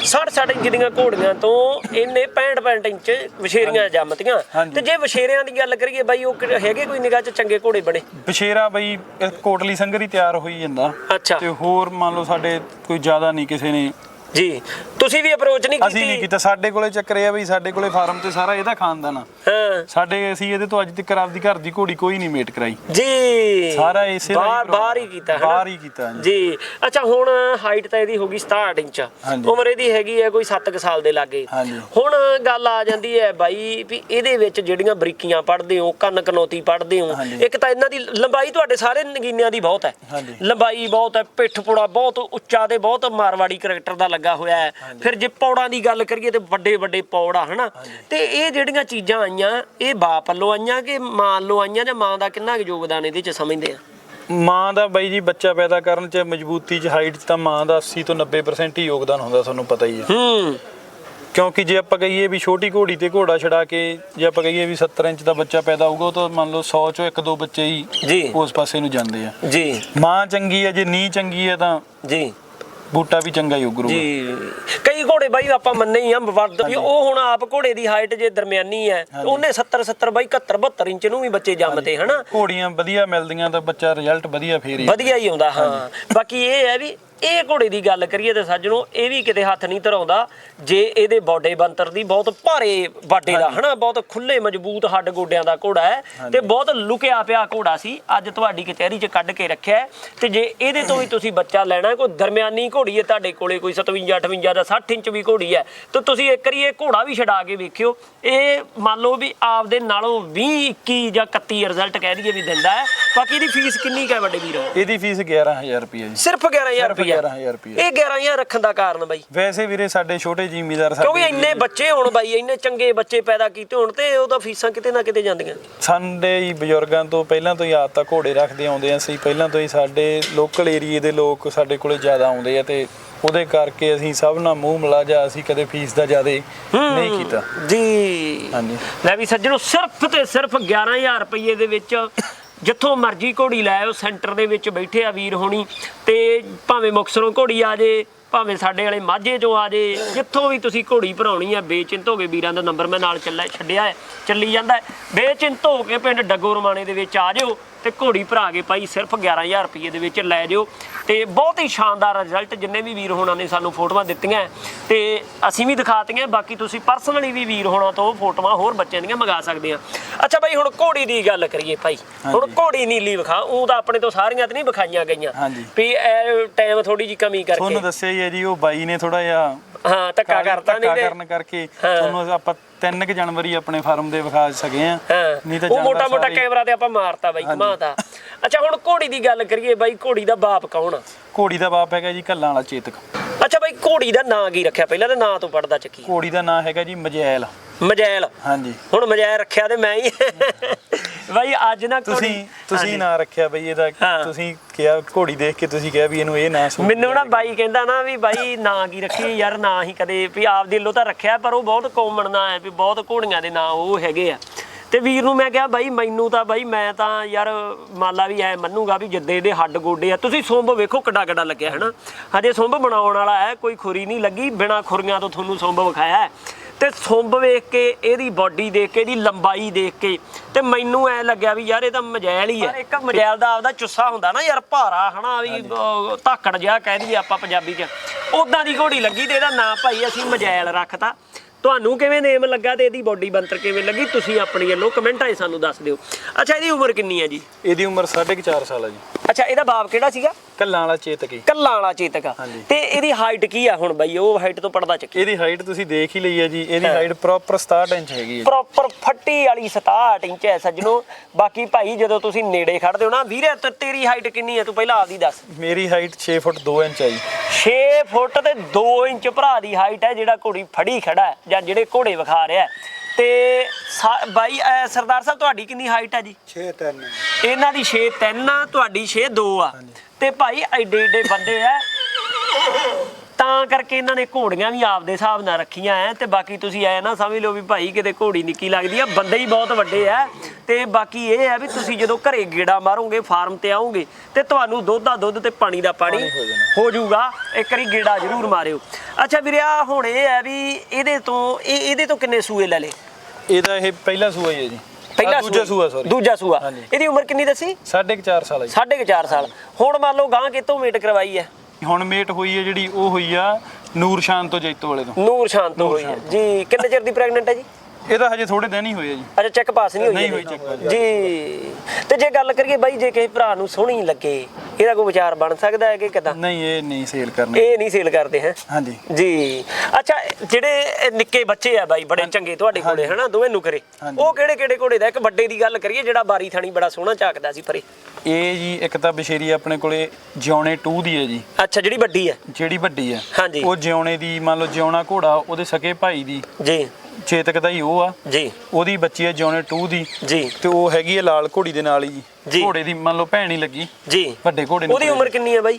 60 60 ਇੰਚ ਦੀਆਂ ਘੋੜੀਆਂ ਤੋਂ ਇਹਨੇ 65 65 ਇੰਚ ਵਸ਼ੇਰੀਆਂ ਜੰਮਤੀਆਂ। ਤੇ ਜੇ ਵਸ਼ੇਰਿਆਂ ਦੀ ਗੱਲ ਕਰੀਏ ਬਾਈ ਉਹ ਹੈਗੇ ਕੋਈ ਨਿਗਾਹ 'ਚ ਚੰਗੇ ਘੋੜੇ ਬਣੇ? ਬਸ਼ੇਰਾ ਬਈ ਇਹ ਕੋਟਲੀ ਸੰਗਰ ਹੀ ਤਿਆਰ ਹੋਈ ਜਾਂਦਾ। ਅੱਛਾ। ਤੇ ਹੋਰ ਮੰਨ ਲਓ ਸਾਡੇ ਕੋਈ ਜ਼ਿਆਦਾ ਨਹੀਂ ਕਿਸੇ ਨੇ ਜੀ ਤੁਸੀਂ ਵੀ ਅਪਰੋਚ ਨਹੀਂ ਕੀਤੀ। ਅਸੀਂ ਨਹੀਂ ਕੀਤਾ। ਸਾਡੇ ਕੋਲੇ ਚੱਕਰ ਇਹ ਆ ਬਈ ਸਾਡੇ ਕੋਲੇ ਫਾਰਮ ਤੇ ਸਾਰਾ ਇਹਦਾ ਖਾਨਦਾਨ ਆ। ਹਾਂ। ਸਾਡੇ ਅਸੀਂ ਇਹਦੇ ਤੋਂ ਅੱਜ ਤੱਕ ਆਪਦੀ ਘਰ ਦੀ ਘੋੜੀ ਕੋਈ ਨਹੀਂ ਮੇਟ ਕਰਾਈ। ਜੀ। ਸਾਰਾ ਇਸੇ ਦਾ ਹੀ ਬਾਹਰ ਹੀ ਕੀਤਾ ਹੈ ਬਾਹਰ ਹੀ ਕੀਤਾ ਜੀ। ਜੀ। ਅੱਛਾ ਹੁਣ ਹਾਈਟ ਤਾਂ ਇਹਦੀ ਹੋ ਗਈ 67 ਇੰਚ। ਹਾਂਜੀ। ਉਮਰ ਇਹਦੀ ਹੈਗੀ ਹੈ ਕੋਈ 7 ਕੁ ਸਾਲ ਦੇ ਲਾਗੇ। ਹਾਂਜੀ। ਹੁਣ ਗੱਲ ਆ ਜਾਂਦੀ ਹੈ ਬਾਈ ਵੀ ਇਹਦੇ ਵਿੱਚ ਜਿਹੜੀਆਂ ਬਰੀਕੀਆਂ ਪੜਦੇ ਹੋ ਕੰਨ ਕਨੋਤੀ ਪੜਦੇ ਹੋ ਹਾਂਜੀ। ਇੱਕ ਤਾਂ ਇਹਨਾਂ ਦੀ ਲੰਬਾਈ ਤੁਹਾਡੇ ਸਾਰੇ ਨਗੀਨਿਆਂ ਦੀ ਬਹੁਤ ਹੈ। ਹਾਂਜੀ। ਲੰਬਾਈ ਬਹੁਤ ਹੈ ਪਿੱਠ ਪੁੜਾ ਬਹੁਤ ਉੱਚਾ ਤੇ ਬਹੁਤ ਮਾਰਵਾੜੀ ਕਰੈਕਟਰ ਦਾ ਲੱਗਾ ਹੋਇਆ ਹੈ। ਫਿਰ ਜੇ ਪੌੜਾਂ ਦੀ ਗੱਲ ਕਰੀਏ ਤੇ ਵੱਡੇ ਵੱਡੇ ਪੌੜ ਆ ਹਨਾ? ਤੇ ਇਹ ਜਿਹੜੀਆਂ ਚੀਜ਼ਾਂ ਆਈਆਂ ਇਹ ਬਾਪ ਵੱਲੋਂ ਆਈਆਂ ਕਿ ਮਾਂ ਵੱਲੋਂ ਆਈਆਂ ਜਾਂ ਮਾਂ ਦਾ ਕਿੰਨਾ ਕੁ ਯੋਗਦਾਨ ਇਹਦੇ 'ਚ ਸਮਝਦੇ ਆ? ਮਾਂ ਦਾ ਬਾਈ ਜੀ ਬੱਚਾ ਪੈਦਾ ਕਰਨ ਚ ਮਜ਼ਬੂਤੀ ਚ ਹਾਈਟ ਚ ਤਾਂ ਮਾਂ ਦਾ 80 ਤੋਂ 90% ਹੀ ਯੋਗਦਾਨ ਹੁੰਦਾ ਤੁਹਾਨੂੰ ਪਤਾ ਹੀ ਹੈ। ਹੂੰ। ਕਿਉਂਕਿ ਜੇ ਆਪਾਂ ਕਹੀਏ ਵੀ ਛੋਟੀ ਘੋੜੀ ਤੇ ਘੋੜਾ ਛਡਾ ਕੇ ਜੇ ਆਪਾਂ ਕਹੀਏ ਵੀ 70 ਇੰਚ ਦਾ ਬੱਚਾ ਪੈਦਾ ਹੋਊਗਾ ਤਾਂ ਮੰਨ ਲਓ 100 ਚੋਂ ਇੱਕ ਦੋ ਬੱਚੇ ਹੀ ਉਸ ਪਾਸੇ ਨੂੰ ਜਾਂਦੇ ਆ। ਜੀ। ਮਾਂ ਚੰਗੀ ਹੈ ਜੇ ਨੀ ਚੰਗੀ ਹੈ ਤਾਂ ਜੀ। ਬੂਟਾ ਵੀ ਚੰਗਾ ਹੀ ਉਗਰੂਗਾ। ਜੀ। ਕਈ ਘੋੜੇ ਬਾਈ ਆਪਾਂ ਮੰਨੇ ਹੀ ਆ ਵਰਦ ਵੀ ਉਹ ਹੁਣ ਆਪ ਘੋੜੇ ਦੀ ਹਾਈਟ ਜੇ ਦਰਮਿਆਨੀ ਹੈ ਉਹਨੇ 70 70 ਬਾਈ 71 72 ਇੰਚ ਨੂੰ ਵੀ ਬੱਚੇ ਜੰਮਦੇ ਹਨਾ? ਘੋੜੀਆਂ ਵਧੀਆ ਮਿਲਦੀਆਂ ਤਾਂ ਬੱਚਾ ਰਿਜ਼ਲਟ ਵਧੀਆ ਫੇਰ ਹੀ ਵਧੀਆ ਹੀ ਆਉਂਦਾ ਹਾਂ। ਬਾਕੀ ਇਹ ਹੈ ਵੀ ਇਹ ਘੋੜੇ ਦੀ ਗੱਲ ਕਰੀਏ ਤੇ ਸੱਜਣੋ ਇਹ ਵੀ ਕਿਤੇ ਹੱਥ ਨਹੀਂ ਧਰਾਉਂਦਾ ਜੇ ਇਹਦੇ ਬੋਡੇ ਬੰਤਰ ਦੀ ਬਹੁਤ ਭਾਰੇ ਬਾਡੇ ਦਾ ਹਨਾ ਬਹੁਤ ਖੁੱਲੇ ਮਜ਼ਬੂਤ ਹੱਡ ਗੋਡਿਆਂ ਦਾ ਘੋੜਾ ਹੈ ਤੇ ਬਹੁਤ ਲੁਕਿਆ ਪਿਆ ਘੋੜਾ ਸੀ ਅੱਜ ਤੁਹਾਡੀ ਕਚਹਿਰੀ 'ਚ ਕੱਢ ਕੇ ਰੱਖਿਆ। ਤੇ ਜੇ ਇਹਦੇ ਤੋਂ ਵੀ ਤੁਸੀਂ ਬੱਚਾ ਲੈਣਾ ਕੋਈ ਦਰਮਿਆਨੀ ਘੋੜੀ ਹੈ ਤੁਹਾਡੇ ਕੋਲੇ ਕੋਈ 57 58 ਦਾ 60 ਇੰਚ ਵੀ ਘੋੜੀ ਹੈ ਤਾਂ ਤੁਸੀਂ ਇੱਕ ਵਾਰੀ ਇਹ ਘੋੜਾ ਵੀ ਛਡਾ ਕੇ ਵੇਖਿਓ ਇਹ ਮੰਨ ਲਓ ਵੀ ਆਪਦੇ ਨਾਲੋਂ 20 21 ਜਾਂ 31 ਰਿਜ਼ਲਟ ਕਹਿ ਦਈਏ ਵੀ ਦਿੰਦਾ ਹੈ ਬਾਕੀ ਇਹਦੀ ਫੀਸ ਕਿੰਨੀ ਕੁ ਹੈ ਵੱਡੇ ਵੀਰ? ਇਹਦੀ ਫੀਸ 11000 ਰੁਪਏ ਜੀ। ਸਿਰਫ 11000 ਰੁਪਏ ਰੁਪਇਆ 11000 ਰੁਪਇਆ ਇਹ 11000 ਰੱਖਣ ਦਾ ਕਾਰਨ ਬਾਈ। ਵੈਸੇ ਵੀਰੇ ਸਾਡੇ ਛੋਟੇ ਜ਼ਿਮੀਦਾਰ ਕਿਉਂਕਿ ਇੰਨੇ ਬੱਚੇ ਹੁਣ ਬਾਈ ਇੰਨੇ ਚੰਗੇ ਬੱਚੇ ਪੈਦਾ ਕੀਤੇ ਹੁਣ ਤੇ ਉਹਦਾ ਫੀਸਾਂ ਕਿਤੇ ਨਾ ਕਿਤੇ ਜਾਂਦੀਆਂ। ਸਾਡੇ ਹੀ ਬਜ਼ੁਰਗਾਂ ਤੋਂ ਪਹਿਲਾਂ ਤੋਂ ਹੀ ਆਦਤਾਂ ਘੋੜੇ ਰੱਖਦੇ ਆਉਂਦੇ ਆ ਅਸੀਂ। ਪਹਿਲਾਂ ਤੋਂ ਹੀ ਸਾਡੇ ਲੋਕਲ ਏਰੀਏ ਦੇ ਲੋਕ ਸਾਡੇ ਕੋਲੇ ਜ਼ਿਆਦਾ ਆਉਂਦੇ ਆ ਤੇ ਉਹਦੇ ਕਰਕੇ ਅਸੀਂ ਸਭ ਨਾਲ ਮੂੰਹ ਮਿਲਾ ਜਾ ਅਸੀਂ ਕਦੇ ਫੀਸ ਦਾ ਜ਼ਿਆਦਾ ਨਹੀਂ ਕੀਤਾ। ਜੀ। ਹਾਂਜੀ। ਲੈ ਵੀ ਸੱਜਣੋ ਸਿਰਫ ਤੇ ਸਿਰਫ 11000 ਰੁਪਏ ਦੇ ਵਿੱਚ ਜਿੱਥੋਂ ਮਰਜ਼ੀ ਘੋੜੀ ਲੈ ਆਓ ਸੈਂਟਰ ਦੇ ਵਿੱਚ ਬੈਠੇ ਆ ਵੀਰ ਹੋਣੀ, ਤੇ ਭਾਵੇਂ ਮੁਕਸਰੋਂ ਘੋੜੀ ਆ ਜੇ ਭਾਵੇਂ ਸਾਡੇ ਵਾਲੇ ਮਾਝੇ ਚੋਂ ਆ ਜੇ ਜਿੱਥੋਂ ਵੀ ਤੁਸੀਂ ਘੋੜੀ ਭਰਾਉਣੀ ਆ ਬੇਚਿੰਤ ਹੋ ਕੇ ਵੀਰਾਂ ਦਾ ਨੰਬਰ ਮੈਂ ਨਾਲ ਚੱਲਿਆ ਛੱਡਿਆ ਹੈ ਚੱਲੀ ਜਾਂਦਾ ਹੈ। ਬੇਚਿੰਤ ਹੋ ਕੇ ਪਿੰਡ ਡੱਗੋ ਰਮਾਣੇ ਦੇ ਵਿੱਚ ਆ ਜਾਓ ਤੇ ਘੋੜੀ ਭਰਾ ਕੇ ਭਾਈ ਸਿਰਫ 11000 ਰੁਪਏ ਦੇ ਵਿੱਚ ਲੈ ਜਾਓ ਤੇ ਬਹੁਤ ਹੀ ਸ਼ਾਨਦਾਰ ਰਿਜ਼ਲਟ ਜਿੰਨੇ ਵੀ ਵੀਰ ਹੋਣਾ ਨੇ ਸਾਨੂੰ ਫੋਟੋਆਂ ਦਿੱਤੀਆਂ ਹੈ ਤੇ ਅਸੀਂ ਵੀ ਦਿਖਾਤੀਆਂ ਬਾਕੀ ਤੁਸੀਂ ਪਰਸਨਲੀ ਵੀ ਵੀਰ ਹੋਣਾ ਤੋਂ ਫੋਟੋਆਂ ਹੋਰ ਬੱਚਿਆਂ ਦੀਆਂ ਮੰਗਾ ਸਕਦੇ ਆ ਅੱਛਾ ਭਾਈ ਹੁਣ ਘੋੜੀ ਦੀ ਗੱਲ ਕਰੀਏ ਭਾਈ ਹੁਣ ਹਾਂਜੀ। ਘੋੜੀ ਨੀਲੀ ਵਿਖਾ ਉਹ ਤਾਂ ਆਪਣੇ ਤੋਂ ਸਾਰੀਆਂ ਤੇ ਨਹੀਂ ਵਿਖਾਈਆਂ ਗਈਆਂ ਹਾਂਜੀ। ਵੀ ਇਹ ਟਾਈਮ ਥੋੜੀ ਜੀ ਕਮੀ ਤੁਹਾਨੂੰ ਕਰਕੇ ਦੱਸਿਆ ਹੀ ਹੈ ਜੀ ਉਹ ਬਾਈ ਨੇ ਥੋੜਾ ਜਿਹਾ ਹਾਂ ਧੱਕਾ ਕਰਤਾ ਧੱਕਾ ਨਹੀਂ ਤੇ। ਕਰਨ ਕਰਕੇ ਹਾਂ। ਤੁਹਾਨੂੰ ਆਪਾਂ 3 ਕਿ ਜਨਵਰੀ ਆਪਣੇ ਫਾਰਮ ਦੇ ਵਿਖਾ ਸਕੇ ਆ ਹਾਂ। ਨਹੀਂ ਤਾਂ ਉਹ ਮੋਟਾ ਮੋਟਾ ਕੈਮਰਾ ਤੇ ਆਪਾਂ ਮਾਰਤਾ ਬਾਈ ਘਮਾਤਾ। ਅੱਛਾ ਹੁਣ ਘੋੜੀ ਦੀ ਗੱਲ ਕਰੀਏ ਬਾਈ ਘੋੜੀ ਦਾ ਬਾਪ ਕੌਣ ਆ? ਘੋੜੀ ਦਾ ਬਾਪ ਹੈਗਾ ਜੀ ਕੱਲਾਂ ਵਾਲਾ ਚੇਤਕ। ਅੱਛਾ ਬਾਈ ਘੋੜੀ ਦਾ ਨਾਂ ਕੀ ਰੱਖਿਆ? ਪਹਿਲਾਂ ਤਾਂ ਨਾਂ ਤੋਂ ਪੜਦਾ ਚੱਕੀ ਘੋੜੀ ਦਾ ਨਾਂ ਹੈਗਾ ਜੀ ਮਜੈਲ। ਮਜੈਲ ਹਾਂਜੀ। ਹੁਣ ਮਜੈਲ ਰੱਖਿਆ ਤੇ ਮੈਂ ਹੀ। ਬਾਈ ਅੱਜ ਨਾ ਤੁਸੀਂ ਤੁਸੀਂ। ਨਾਂ ਰੱਖਿਆ ਬਈ ਇਹਦਾ। ਤੁਸੀਂ ਕਿਹਾ ਘੋੜੀ ਦੇਖ ਕੇ ਤੁਸੀਂ ਕਿਹਾ ਵੀ ਇਹਨੂੰ ਇਹ ਨਾਂ ਮੈਨੂੰ ਨਾ ਬਾਈ ਕਹਿੰਦਾ ਨਾ ਵੀ ਬਾਈ ਨਾਂ ਕੀ ਰੱਖੀ ਯਾਰ ਨਾਂ ਹੀ ਕਦੇ ਵੀ ਆਪ ਦਿਲੋਂ ਤਾਂ ਰੱਖਿਆ ਪਰ ਉਹ ਬਹੁਤ ਕਾਮਨ ਨਾਂ ਹੈ ਵੀ ਬਹੁਤ ਘੋੜੀਆਂ ਦੇ ਨਾਂ ਉਹ ਹੈਗੇ ਆ। ਤੇ ਵੀਰ ਨੂੰ ਮੈਂ ਕਿਹਾ ਬਾਈ ਮੈਨੂੰ ਤਾਂ ਬਾਈ ਮੈਂ ਤਾਂ ਯਾਰ ਮਾਲਾ ਵੀ ਐ ਮੰਨੂਗਾ ਵੀ ਜਿੱਦੇ ਇਹਦੇ ਹੱਡ ਗੋਡੇ ਆ। ਤੁਸੀਂ ਸੁੰਭ ਵੇਖੋ ਕਿੱਡਾ ਕਿੱਡਾ ਲੱਗਿਆ ਹੈ ਨਾ ਹਜੇ ਸੁੰਭ ਬਣਾਉਣ ਵਾਲਾ ਹੈ ਕੋਈ ਖੁਰੀ ਨਹੀਂ ਲੱਗੀ ਬਿਨਾ ਖੁਰੀਆਂ ਤੋਂ ਤੁਹਾਨੂੰ ਸੁੰਭ ਵਿਖਾਇਆ ਹੈ। ਤੇ ਸੁੰਭ ਵੇਖ ਕੇ ਇਹਦੀ ਬਾਡੀ ਦੇਖ ਕੇ ਇਹਦੀ ਲੰਬਾਈ ਦੇਖ ਕੇ ਤੇ ਮੈਨੂੰ ਐ ਲੱਗਿਆ ਵੀ ਯਾਰ ਇਹ ਤਾਂ ਮਜੈਲ ਹੀ ਹੈ। ਇੱਕ ਮਜੈਲ ਦਾ ਆਪਦਾ ਚੁੱਸਾ ਹੁੰਦਾ ਨਾ ਯਾਰ ਭਾਰਾ ਹਨਾ ਵੀ ਧਾਕੜ ਜਿਹਾ ਕਹਿ ਦਈਏ ਆਪਾਂ ਪੰਜਾਬੀ 'ਚ। ਉਦਾਂ ਦੀ ਘੋੜੀ ਲੱਗੀ ਤੇ ਇਹਦਾ ਨਾਂ ਭਾਈ ਅਸੀਂ ਮਜੈਲ ਰੱਖਤਾ। ਤੁਹਾਨੂੰ ਕਿਵੇਂ ਨੇਮ ਲੱਗਾ ਤੇ ਇਹਦੀ ਬਾਡੀ ਬੰਤਰ ਕਿਵੇਂ ਲੱਗੀ ਤੁਸੀਂ ਆਪਣੀ ਵੱਲੋਂ ਕਮੈਂਟਾਂ 'ਚ ਸਾਨੂੰ ਦੱਸ ਦਿਓ। ਅੱਛਾ ਇਹਦੀ ਉਮਰ ਕਿੰਨੀ ਹੈ ਜੀ? ਇਹਦੀ ਉਮਰ 4.5 ਸਾਲ ਹੈ ਜੀ। ਅੱਛਾ ਇਹਦਾ ਬਾਪ ਕਿਹੜਾ ਸੀਗਾ? ਕੱਲਾਂ ਵਾਲਾ ਚੇਤਕ ਹੀ। ਕੱਲਾ ਵਾਲਾ ਚੇਤਕ। ਹਾਂਜੀ। ਤੇ ਇਹਦੀ ਹਾਈਟ ਕੀ ਆ ਹੁਣ ਬਾਈ? ਉਹ ਹਾਈਟ ਤੋਂ ਪੜਦਾ ਚੱਕੀ। ਇਹਦੀ ਹਾਈਟ ਤੁਸੀਂ ਦੇਖ ਹੀ ਲਈ ਹੈ ਜੀ। ਇਹਦੀ ਹਾਈਟ ਪ੍ਰੋਪਰ 67 ਇੰਚ ਹੈਗੀ ਹੈ। ਪ੍ਰੋਪਰ ਫੱਟੀ ਵਾਲੀ 67 ਇੰਚ ਹੈ ਸੱਜਣੋ। ਬਾਕੀ ਭਾਈ ਜਦੋਂ ਤੁਸੀਂ ਨੇੜੇ ਖੜਦੇ ਹੋ ਨਾ ਵੀਰੇ ਤੇ ਤੇਰੀ ਹਾਈਟ ਕਿੰਨੀ ਹੈ? ਤੂੰ ਪਹਿਲਾਂ ਆਪਦੀ ਦੱਸ। ਮੇਰੀ ਹਾਈਟ 6 ਫੁੱਟ 2 ਇੰਚ ਹੈ ਜੀ। 6 ਫੁੱਟ ਤੇ 2 ਇੰਚ ਭਰਾ ਦੀ ਹਾਈਟ ਹੈ ਜਿਹੜਾ ਘੋੜੀ ਫੜੀ ਖੜਾ ਹੈ। ਜਾਂ ਜਿਹੜੇ ਘੋੜੇ ਵਿਖਾ ਰਿਹਾ। ਤੇ ਸਾ- ਬਾਈ ਅਹ ਸਰਦਾਰ ਸਾਹਿਬ ਤੁਹਾਡੀ ਕਿੰਨੀ ਹਾਈਟ ਹੈ ਜੀ? 6 3 ਇਹਨਾਂ ਦੀ 6 3 ਆ ਤੁਹਾਡੀ 6 2 ਆ। ਤੇ ਭਾਈ ਐਡੇ ਐਡੇ ਬੰਦੇ ਆ। ਤਾਂ ਕਰਕੇ ਇਹਨਾਂ ਨੇ ਘੋੜੀਆਂ ਵੀ ਆਪਦੇ ਹਿਸਾਬ ਨਾਲ ਰੱਖੀਆਂ ਐ ਤੇ ਬਾਕੀ ਤੁਸੀਂ ਐ ਨਾ ਸਮਝ ਲਓ ਵੀ ਭਾਈ ਕਿਤੇ ਘੋੜੀ ਨਿੱਕੀ ਲੱਗਦੀ ਆ ਬੰਦੇ ਹੀ ਬਹੁਤ ਵੱਡੇ ਆ ਤੇ ਬਾਕੀ ਇਹ ਹੈ ਵੀ ਤੁਸੀਂ ਜਦੋਂ ਘਰੇ ਗੇੜਾ ਮਾਰੋਗੇ ਫਾਰਮ ਤੇ ਆਓਗੇ ਤੇ ਤੁਹਾਨੂੰ ਦੁੱਧ ਦਾ ਦੁੱਧ ਤੇ ਪਾਣੀ ਦਾ ਪਾਣੀ ਹੋ ਜਾਊਗਾ। ਇੱਕ ਵਾਰੀ ਗੇੜਾ ਜ਼ਰੂਰ ਮਾਰਿਓ। ਅੱਛਾ ਵੀਰੇ ਆ ਹੁਣ ਇਹ ਹੈ ਵੀ ਇਹਦੇ ਤੋਂ ਇਹ ਇਹਦੇ ਤੋਂ ਕਿੰਨੇ ਸੂਏ ਲੈ ਲੇ ਇਹਦਾ ਇਹ ਪਹਿਲਾ ਸੂਆ ਹੀ ਹੈ ਜੀ। ਪਹਿਲਾ ਦੂਜਾ ਸੂਆ। ਸੌਰੀ ਦੂਜਾ ਸੂਆ। ਇਹਦੀ ਉਮਰ ਕਿੰਨੀ ਦੱਸੀ? 4.5 ਸਾਲ ਹੈ ਜੀ। ਸਾਢੇ ਕੁ ਚਾਰ ਸਾਲ। ਹੁਣ ਮੰਨ ਲਓ ਗਾਂ ਕਿਤੋਂ ਮੀਟ ਕਰਵਾਈ ਹੈ ਹੁਣ ਮੇਟ ਹੋਈ ਹੈ ਜਿਹੜੀ ਉਹ ਹੋਈ ਆ ਨੂਰ ਸ਼ਾਨ ਤੋਂ ਜੈਤੋ ਵਾਲੇ ਤੋਂ। ਨੂਰ ਸ਼ਾਂਤ ਤੋਂ ਹੋਈ ਹੈ। ਜੀ ਕਿੰਨੇ ਚਿਰ ਦੀ ਪ੍ਰੈਗਨੈਂਟ ਹੈ ਜੀ? ਇਹਦਾ ਹਜੇ ਥੋੜੇ ਦਿਨ ਹੀ ਹੋਏ ਆ ਜੀ। ਅੱਛਾ ਚੈੱਕ ਪਾਸ ਨਹੀਂ ਹੋਈ ਨਹੀਂ ਇਹਦੀ? ਹੋਈ check pass। ਜੀ। ਤੇ ਜੇ ਗੱਲ ਕਰੀਏ ਬਾਈ ਜੇ ਕਿਸੇ ਭਰਾ ਨੂੰ ਸੋਹਣੀ ਲੱਗੇ ਇਹਦਾ ਕੋਈ ਵਿਚਾਰ ਬਣ ਸਕਦਾ ਹੈ ਕਿ ਕਿਦਾਂ? ਨਹੀਂ ਇਹ ਨਹੀਂ ਸੇਲ ਕਰਨੇ। ਇਹ ਨਹੀਂ ਸੇਲ ਕਰਦੇ ਹੈ? ਹਾਂਜੀ। ਜੀ। ਅੱਛਾ ਜਿਹੜੇ ਇਹ ਨਿੱਕੇ ਬੱਚੇ ਆ ਬਾਈ ਬੜੇ ਚੰਗੇ ਤੁਹਾਡੇ ਕੋਲੇ ਹਨਾ ਦੋਵੇਂ ਨੁਕਰੇ। ਹਾਂਜੀ। ਉਹ ਕਿਹੜੇ ਕਿਹੜੇ ਘੋੜੇ ਦਾ? ਇੱਕ ਵੱਡੇ ਦੀ ਗੱਲ ਕਰੀਏ ਜਿਹੜਾ ਬਾਰੀ ਥਾਣੀ ਬੜਾ ਸੋਹਣਾ ਝਾਕਦਾ ਸੀ ਪਰੇ। ਇਹ ਜੀ ਇੱਕ ਤਾਂ ਬਸ਼ੇਰੀ ਆਪਣੇ ਕੋਲੇ ਜਿਉਣੇ 2 ਦੀ ਹੈ ਜੀ। ਅੱਛਾ ਜਿਹੜੀ ਵੱਡੀ ਹੈ? ਜਿਹੜੀ ਵੱਡੀ ਹੈ। ਹਾਂਜੀ। ਉਹ ਜਿਉਣੇ ਦੀ ਮੰਨ ਲਓ ਜਿਉਣਾ ਘੋੜਾ ਉਹਦੇ ਸਕੇ ਭਾਈ ਦੀ। ਜੀ। ਚੇਤਕ ਦਾ ਹੀ ਉਹ ਆ। ਜੀ। ਉਹਦੀ ਬੱਚੀ ਹੈ ਜਿਉਣੇ 2 ਦੀ। ਜੀ। ਤੇ ਉਹ ਹੈਗੀ ਹੈ ਲਾਲ ਘੋੜੀ ਦੇ ਨਾਲ ਹੀ। ਜੀ। ਘੋੜੇ ਦੀ ਮੰਨ ਲਓ ਭੈਣ ਹੀ ਲੱਗੀ। ਜੀ। ਵੱਡੇ ਘੋੜੇ ਨੂੰ ਉਹਦੀ ਉਮਰ ਕਿੰਨੀ ਹੈ ਬਾਈ?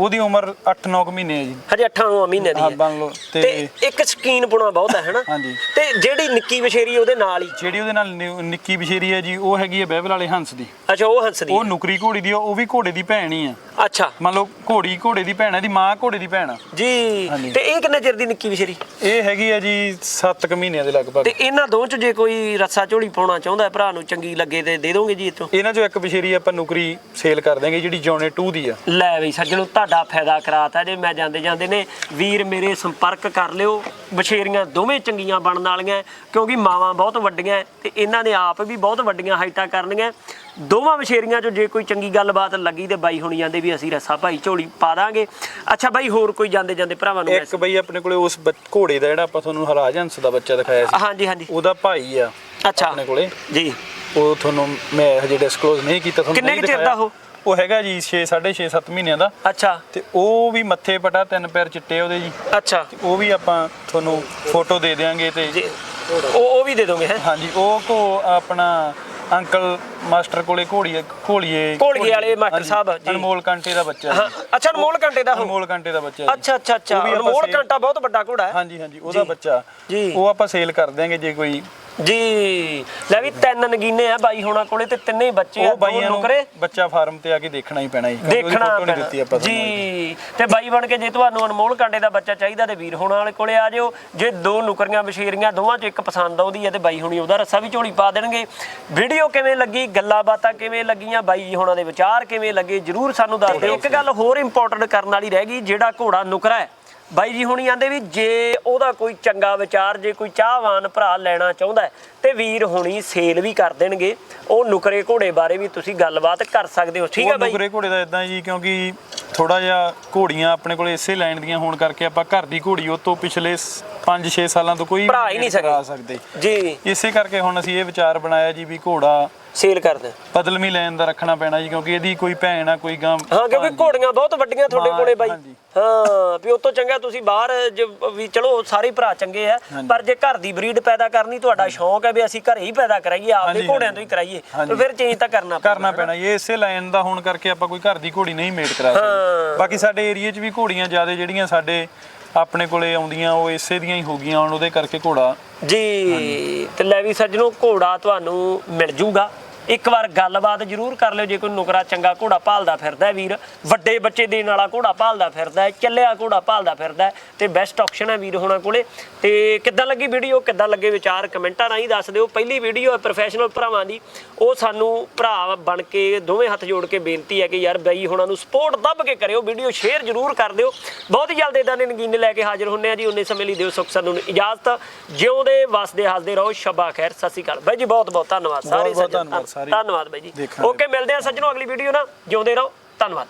ਉਹਦੀ ਉਮਰ 8-9 ਮਹੀਨੇ ਹੈ ਜੀ। ਹਜੇ 8 ਮਹੀਨੇ ਦੀ ਹਾਂ ਹੈ। ਲਓ ਤੇ ਤੇ ਇੱਕ ਸਕੀਨ ਪੁਣਾ ਬਹੁਤ ਹੈ ਹਨਾ? ਹਾਂਜੀ। ਤੇ ਜਿਹੜੀ ਨਿੱਕੀ ਵਿਸ਼ੇਰੀ ਉਹਦੇ ਨਾਲ ਹੀ? ਜਿਹੜੀ ਉਹਦੇ ਨਾਲ ਨਿ- ਨਿੱਕੀ ਬਸ਼ੇਰੀ ਹੈ ਜੀ ਉਹ ਹੈਗੀ ਹੈ ਬਹਿਬਲ ਵਾਲੇ ਹੰਸ ਦੀ। ਅੱਛਾ ਉਹ ਹੰਸਦੀ ਉਹ ਹੈ। ਨੁਕਰੀ ਘੋੜੀ ਦੀ ਆ, ਉਹ ਵੀ ਘੋੜੇ ਦੀ ਭੈਣ ਹੀ ਆ। ਅੱਛਾ। ਮੰਨ ਲਓ ਘੋੜੀ ਘੋੜੇ ਦੀ ਭੈਣ ਹੈ ਦੀ ਮਾਂ ਘੋੜੇ ਦੀ ਭੈਣ ਆ। ਜੀ ਹਾਂਜੀ। ਤੇ ਇਹ ਕਿੰਨੇ ਚਿਰ ਦੀ ਨਿੱਕੀ ਵਿਸ਼ੇਰੀ ਇਹ ਹੈਗੀ ਹੈ ਜੀ 7 ਮਹੀਨਿਆਂ ਦੇ ਲਗਭਗ। ਤੇ ਇਹਨਾਂ ਦੋ ਚ ਜੇ ਕੋਈ ਰੱਸਾ ਝੋਲੀ ਪਾਉਣਾ ਚਾਹੁੰਦਾ ਹੈ ਭਰਾ ਨੂੰ ਚੰਗੀ ਲੱਗੇ ਤੇ ਦੇ ਦੋਗੇ ਜੀ ਇਤੋਂ ਇਹਨਾਂ ਚੋਂ ਇੱਕ ਬਸ਼ੇਰੀ ਆਪਾਂ ਨੁਕਰੀ ਸੇਲ ਕਰ ਦਾਂਗੇ ਜਿਹੜੀ ਜੌਨੇ 2 ਦੀ ਆ। ਲੈ ਬਈ ਸੱਜਣੋ ਤੁਹਾਡਾ ਫਾਇਦਾ ਕਰਾਤਾ ਜੇ। ਮੈਂ ਜਾਂਦੇ ਜਾਂਦੇ ਨੇ ਵੀਰ ਮੇਰੇ ਸੰਪਰਕ ਕਰ ਲਿਓ। ਬਛੇਰੀਆਂ ਦੋਵੇਂ ਚੰਗੀਆਂ ਬਣਨ ਵਾਲੀਆਂ ਕਿਉਂਕਿ ਮਾਵਾਂ ਬਹੁਤ ਵੱਡੀਆਂ ਤੇ ਇਹਨਾਂ ਨੇ ਆਪ ਵੀ ਬਹੁਤ ਵੱਡੀਆਂ ਹਾਈਟਾਂ ਕਰਨੀਆਂ। ਦੋਵਾਂ ਬਛੇਰੀਆਂ ਚੋਂ ਜੇ ਕੋਈ ਚੰਗੀ ਗੱਲਬਾਤ ਲੱਗੀ ਤੇ ਬਾਈ ਹੁਣੀ ਜਾਂਦੇ ਵੀ ਅਸੀਂ ਰੱਸਾ ਭਾਈ ਝੋਲੀ ਪਾ ਦਾਂਗੇ। ਅੱਛਾ ਬਾਈ ਹੋਰ ਕੋਈ ਜਾਂਦੇ ਜਾਂਦੇ ਭਰਾਵਾਂ ਨੂੰ ਇੱਕ ਬਈ ਆਪਣੇ ਕੋਲੇ ਉਸ ਘੋੜੇ ਦਾ ਜਿਹੜਾ ਆਪਾਂ ਤੁਹਾਨੂੰ ਹਰਾਜ ਹੰਸ ਦਾ ਬੱਚਾ ਦਿਖਾਇਆ ਸੀ। ਹਾਂਜੀ ਹਾਂਜੀ। ਉਹਦਾ ਭਾਈ ਆ ਅੱਛਾ। ਆਪਣੇ ਕੋਲੇ। ਜੀ। ਉਹ ਤੁਹਾਨੂੰ ਮੈਂ ਹਜੇ ਡਿਸਕਲੋਜ਼ ਨਹੀਂ ਕੀਤਾ ਤੁਹਾਨੂੰ ਕਿੰਨੇ ਚਿਰ ਦਾ। ਉਹ? ਉਹ ਹੈਗਾ ਜੀ 6 6.5 7 ਮਹੀਨਿਆਂ ਦਾ। ਅੱਛਾ। ਤੇ ਉਹ ਵੀ ਮੱਥੇ ਪਟਾ ਤਿੰਨ ਪੈਰ ਚਿੱਟੇ ਉਹਦੇ ਜੀ। ਅੱਛਾ। ਉਹ ਵੀ ਆਪਾਂ ਤੁਹਾਨੂੰ ਫੋਟੋ ਦੇ ਦੇਾਂਗੇ ਤੇ ਜੀ। ਉਹ ਉਹ ਵੀ ਦੇ ਦੋਗੇ ਹੈ? ਹਾਂਜੀ ਉਹ ਕੋ ਆਪਣਾ ਅੰਕਲ ਮਾਸਟਰ ਕੋਲੇ ਘੋੜੀਏ ਘੋਲੀਏ ਘੋਲੀਏ ਵਾਲੇ ਮਾਸਟਰ ਸਾਹਿਬ, ਜੀ। ਅਨਮੋਲ ਕੰਟੇ ਦਾ ਬੱਚਾ ਹਾਂ। ਅੱਛਾ ਅਨਮੋਲ ਘੰਟੇ ਦਾ ਅਨਮੋਲ ਕੰਟੇ ਦਾ ਬੱਚਾ। ਅੱਛਾ ਅੱਛਾ ਅੱਛਾ। ਅਨਮੋਲ ਘੰਟਾ ਬਹੁਤ ਵੱਡਾ ਘੋੜਾ ਹੈ। ਹਾਂਜੀ ਹਾਂਜੀ ਉਹਦਾ। ਬੱਚਾ। ਜੀ। ਉਹ ਆਪਾਂ ਸੇਲ ਕਰ ਦਿਆਂਗੇ ਜੇ ਕੋਈ ਜੀ। ਲੈ ਵੀ ਤਿੰਨ ਨਗੀਨੇ ਆ ਬਾਈ ਹੋਣਾ ਕੋਲੇ ਤੇ ਤਿੰਨੇ ਹੀ ਬੱਚੇ ਆ ਉਹ ਬਾਈਆਂ ਨੂੰ ਨੁਕਰੇ। ਬੱਚਾ ਫਾਰਮ ਤੇ ਆ ਕੇ ਦੇਖਣਾ ਹੀ ਪੈਣਾ ਜੀ। ਕਿਉਂਕਿ ਉਹਦੀ ਦੇਖਣਾ photo ਨਹੀਂ ਪੈਣਾ। ਦਿੱਤੀ ਆਪਾਂ ਤੁਹਾਨੂੰ ਇਹਦੀ। ਜੀ ਤੇ ਬਾਈ ਬਣ ਕੇ ਜੇ ਤੁਹਾਨੂੰ ਅਨਮੋਲ ਕਾਂਡੇ ਦਾ ਬੱਚਾ ਚਾਹੀਦਾ ਤੇ ਵੀਰ ਹੋਣਾ ਵਾਲੇ ਕੋਲੇ ਆ ਜਿਓ ਜੇ ਦੋ ਨੁਕਰੀਆਂ ਬਸ਼ੀਰੀਆਂ ਦੋਵਾਂ ਚੋਂ ਇੱਕ ਪਸੰਦ ਆਉਂਦੀ ਹੈ ਤੇ ਬਾਈ ਹੁਣੀ ਉਹਦਾ ਰੱਸਾ ਵੀ ਝੋਲੀ ਪਾ ਦੇਣਗੇ। ਵੀਡੀਓ ਕਿਵੇਂ ਲੱਗੀ ਗੱਲਾਂ ਬਾਤਾਂ ਕਿਵੇਂ ਲੱਗੀਆਂ ਬਾਈ ਹੋਣਾ ਦੇ ਵਿਚਾਰ ਕਿਵੇਂ ਲੱਗੇ ਜਰੂਰ ਸਾਨੂੰ ਦੱਸ ਦਿਓ। ਇੱਕ ਗੱਲ ਹੋਰ ਇੰਪੋਰਟੈਂਟ ਕਰਨ ਵਾਲੀ ਰਹਿ ਗਈ ਜਿਹੜਾ ਘੋੜਾ ਨੁਕਰਾ ਹੈ ਬਾਈ ਜੀ ਹੁਣੀ ਆਂਦੇ ਵੀ ਜੇ ਉਹਦਾ ਕੋਈ ਚੰਗਾ ਵਿਚਾਰ ਜੇ ਕੋਈ ਚਾਹਵਾਨ ਭਰਾ ਲੈਣਾ ਚਾਹੁੰਦਾ ਤੇ ਵੀਰ ਹੁਣੀ ਸੇਲ ਵੀ ਕਰ ਦੇਣਗੇ। ਉਹ ਨੁਕਰੇ ਘੋੜੇ ਬਾਰੇ ਵੀ ਤੁਸੀਂ ਗੱਲਬਾਤ ਕਰ ਸਕਦੇ ਹੋ। ਠੀਕ ਹੈ ਬਾਈ? ਨੁਕਰੇ ਘੋੜੇ ਦਾ ਇਦਾਂ ਜੀ ਕਿਉਂਕਿ ਥੋੜਾ ਜਿਹਾ ਘੋੜੀਆਂ ਆਪਣੇ ਕੋਲੇ ਇਸੇ ਲਾਈਨ ਦੀਆਂ ਹੋਣ ਕਰਕੇ ਆਪਾਂ ਘਰ ਦੀ ਘੋੜੀ ਉਹ ਤੋਂ ਪਿਛਲੇ 5-6 ਸਾਲਾਂ ਤੋਂ ਕੋਈ ਭਰਾ ਹੀ ਨਹੀਂ। ਸਕਦੇ। ਜੀ। ਇਸੇ ਕਰਕੇ ਹੁਣ ਅਸੀਂ ਇਹ ਵਿਚਾਰ ਬਣਾਇਆ ਜੀ ਵੀ ਘੋੜਾ ਸੇਲ ਕਰਦੇ ਬਦਲਮੀ ਲੈਣ ਦਾ ਰੱਖਣਾ ਪੈਣਾ ਜੀ ਕਿਉਂਕਿ ਇਹਦੀ ਕੋਈ ਭੈਣ ਆ ਕੋਈ ਗਾਂ ਹਾਂ ਕਿਉਂਕਿ ਘੋੜੀਆਂ ਬਹੁਤ ਵੱਡੀਆਂ ਤੁਹਾਡੇ ਕੋਲੇ ਬਾਈ। ਹਾਂ ਵੀ ਉਹ ਤੋਂ ਚੰਗਾ ਤੁਸੀਂ ਬਾਹਰ ਵੀ ਚਲੋ ਸਾਰੇ ਭਰਾ ਚੰਗੇ ਆ ਪਰ ਜੇ ਘਰ ਦੀ ਬਰੀਡ ਪੈਦਾ ਕਰਨੀ ਤੁਹਾਡਾ ਸ਼ੌਂਕ ਹੈ ਵੀ ਅਸੀਂ ਘਰੇ ਹੀ ਪੈਦਾ ਕਰਾਈਏ ਆਪਦੇ ਘੋੜਿਆਂ ਤੋਂ ਹੀ ਕਰਾਈਏ। ਤੇ ਫਿਰ ਚੇਂਜ ਤਾਂ ਕਰਨਾ ਕਰਨਾ ਪੈਣਾ ਇਹ ਇਸੇ ਲਾਈਨ ਦਾ ਹੋਣ ਕਰਕੇ ਆਪਾਂ ਕੋਈ ਘਰ ਦੀ ਘੋੜੀ ਨਹੀਂ ਮੇਟ ਕਰਾ ਸਕਦੇ। ਬਾਕੀ ਸਾਡੇ ਏਰੀਆ 'ਚ ਵੀ ਘੋੜੀਆਂ ਜ਼ਿਆਦਾ ਜਿਹੜੀਆਂ ਸਾਡੇ ਆਪਣੇ ਕੋਲੇ ਆਉਂਦੀਆਂ ਉਹ ਇਸੇ ਦੀਆਂ ਹੀ ਹੋ ਗਈਆਂ ਹੁਣ ਉਹਦੇ ਕਰਕੇ ਘੋੜਾ ਜੀ ਤੇ ਲੈ ਵੀ ਸੱਜਣੋ ਘੋੜਾ ਤੁਹਾਨੂੰ ਮਿਲ ਜੂਗਾ। ਇੱਕ ਵਾਰ ਗੱਲਬਾਤ ਜ਼ਰੂਰ ਕਰ ਲਿਓ ਜੇ ਕੋਈ ਨੁਕਰਾ ਚੰਗਾ ਘੋੜਾ ਭਾਲਦਾ ਫਿਰਦਾ ਵੀਰ। ਵੱਡੇ ਬੱਚੇ ਦੇਣ ਵਾਲਾ ਘੋੜਾ ਭਾਲਦਾ ਫਿਰਦਾ ਚੱਲਿਆ ਘੋੜਾ ਭਾਲਦਾ ਫਿਰਦਾ ਤੇ ਬੈਸਟ ਆਪਸ਼ਨ ਹੈ ਵੀਰ ਹੋਣਾ ਕੋਲੇ। ਤੇ ਕਿੱਦਾਂ ਲੱਗੀ ਵੀਡੀਓ ਕਿੱਦਾਂ ਲੱਗੇ ਵਿਚਾਰ? ਕਮੈਂਟਾਂ ਰਾਹੀਂ ਦੱਸ ਦਿਓ। ਪਹਿਲੀ ਵੀਡੀਓ ਹੈ ਪ੍ਰੋਫੈਸ਼ਨਲ ਭਰਾਵਾਂ ਦੀ। ਉਹ ਸਾਨੂੰ ਭਰਾ ਬਣ ਕੇ ਦੋਵੇਂ ਹੱਥ ਜੋੜ ਕੇ ਬੇਨਤੀ ਹੈ ਕਿ ਯਾਰ ਬਈ ਹੋਣਾ ਨੂੰ ਸਪੋਰਟ ਦੱਬ ਕੇ ਕਰਿਓ ਵੀਡੀਓ ਸ਼ੇਅਰ ਜ਼ਰੂਰ ਕਰ ਦਿਓ। ਬਹੁਤ ਹੀ ਜਲਦ ਇਦਾਂ ਦੇ ਨਗੀਨੇ ਲੈ ਕੇ ਹਾਜ਼ਰ ਹੁੰਨੇ ਆ ਜੀ। ਉਨੇ ਸਮੇਂ ਲਈ ਦਿਓ ਸੁਖ ਸਾਨੂੰ ਇਜਾਜ਼ਤ। ਜਿਉਂਦੇ ਵਸਦੇ ਹੱਸਦੇ ਰਹੋ। ਸ਼ਬਾ ਖੈਰ। ਸਤਿ ਸ਼੍ਰੀ ਅਕਾਲ। ਬਾਈ ਜੀ ਬਹੁਤ ਬਹੁਤ ਧੰਨਵਾਦ। ਸਾਰੇ ਸੱਜਣ। ਧੰਨਵਾਦ। ਸਾਰੇ। ਧੰਨਵਾਦ ਬਾਈ ਜੀ। ਓਕੇ ਮਿਲਦੇ ਆ ਸੱਜਣੋ ਅਗਲੀ ਵੀਡੀਓ ਨਾਲ ਜਿਉਂਦੇ ਰਹੋ ਧੰਨਵਾਦ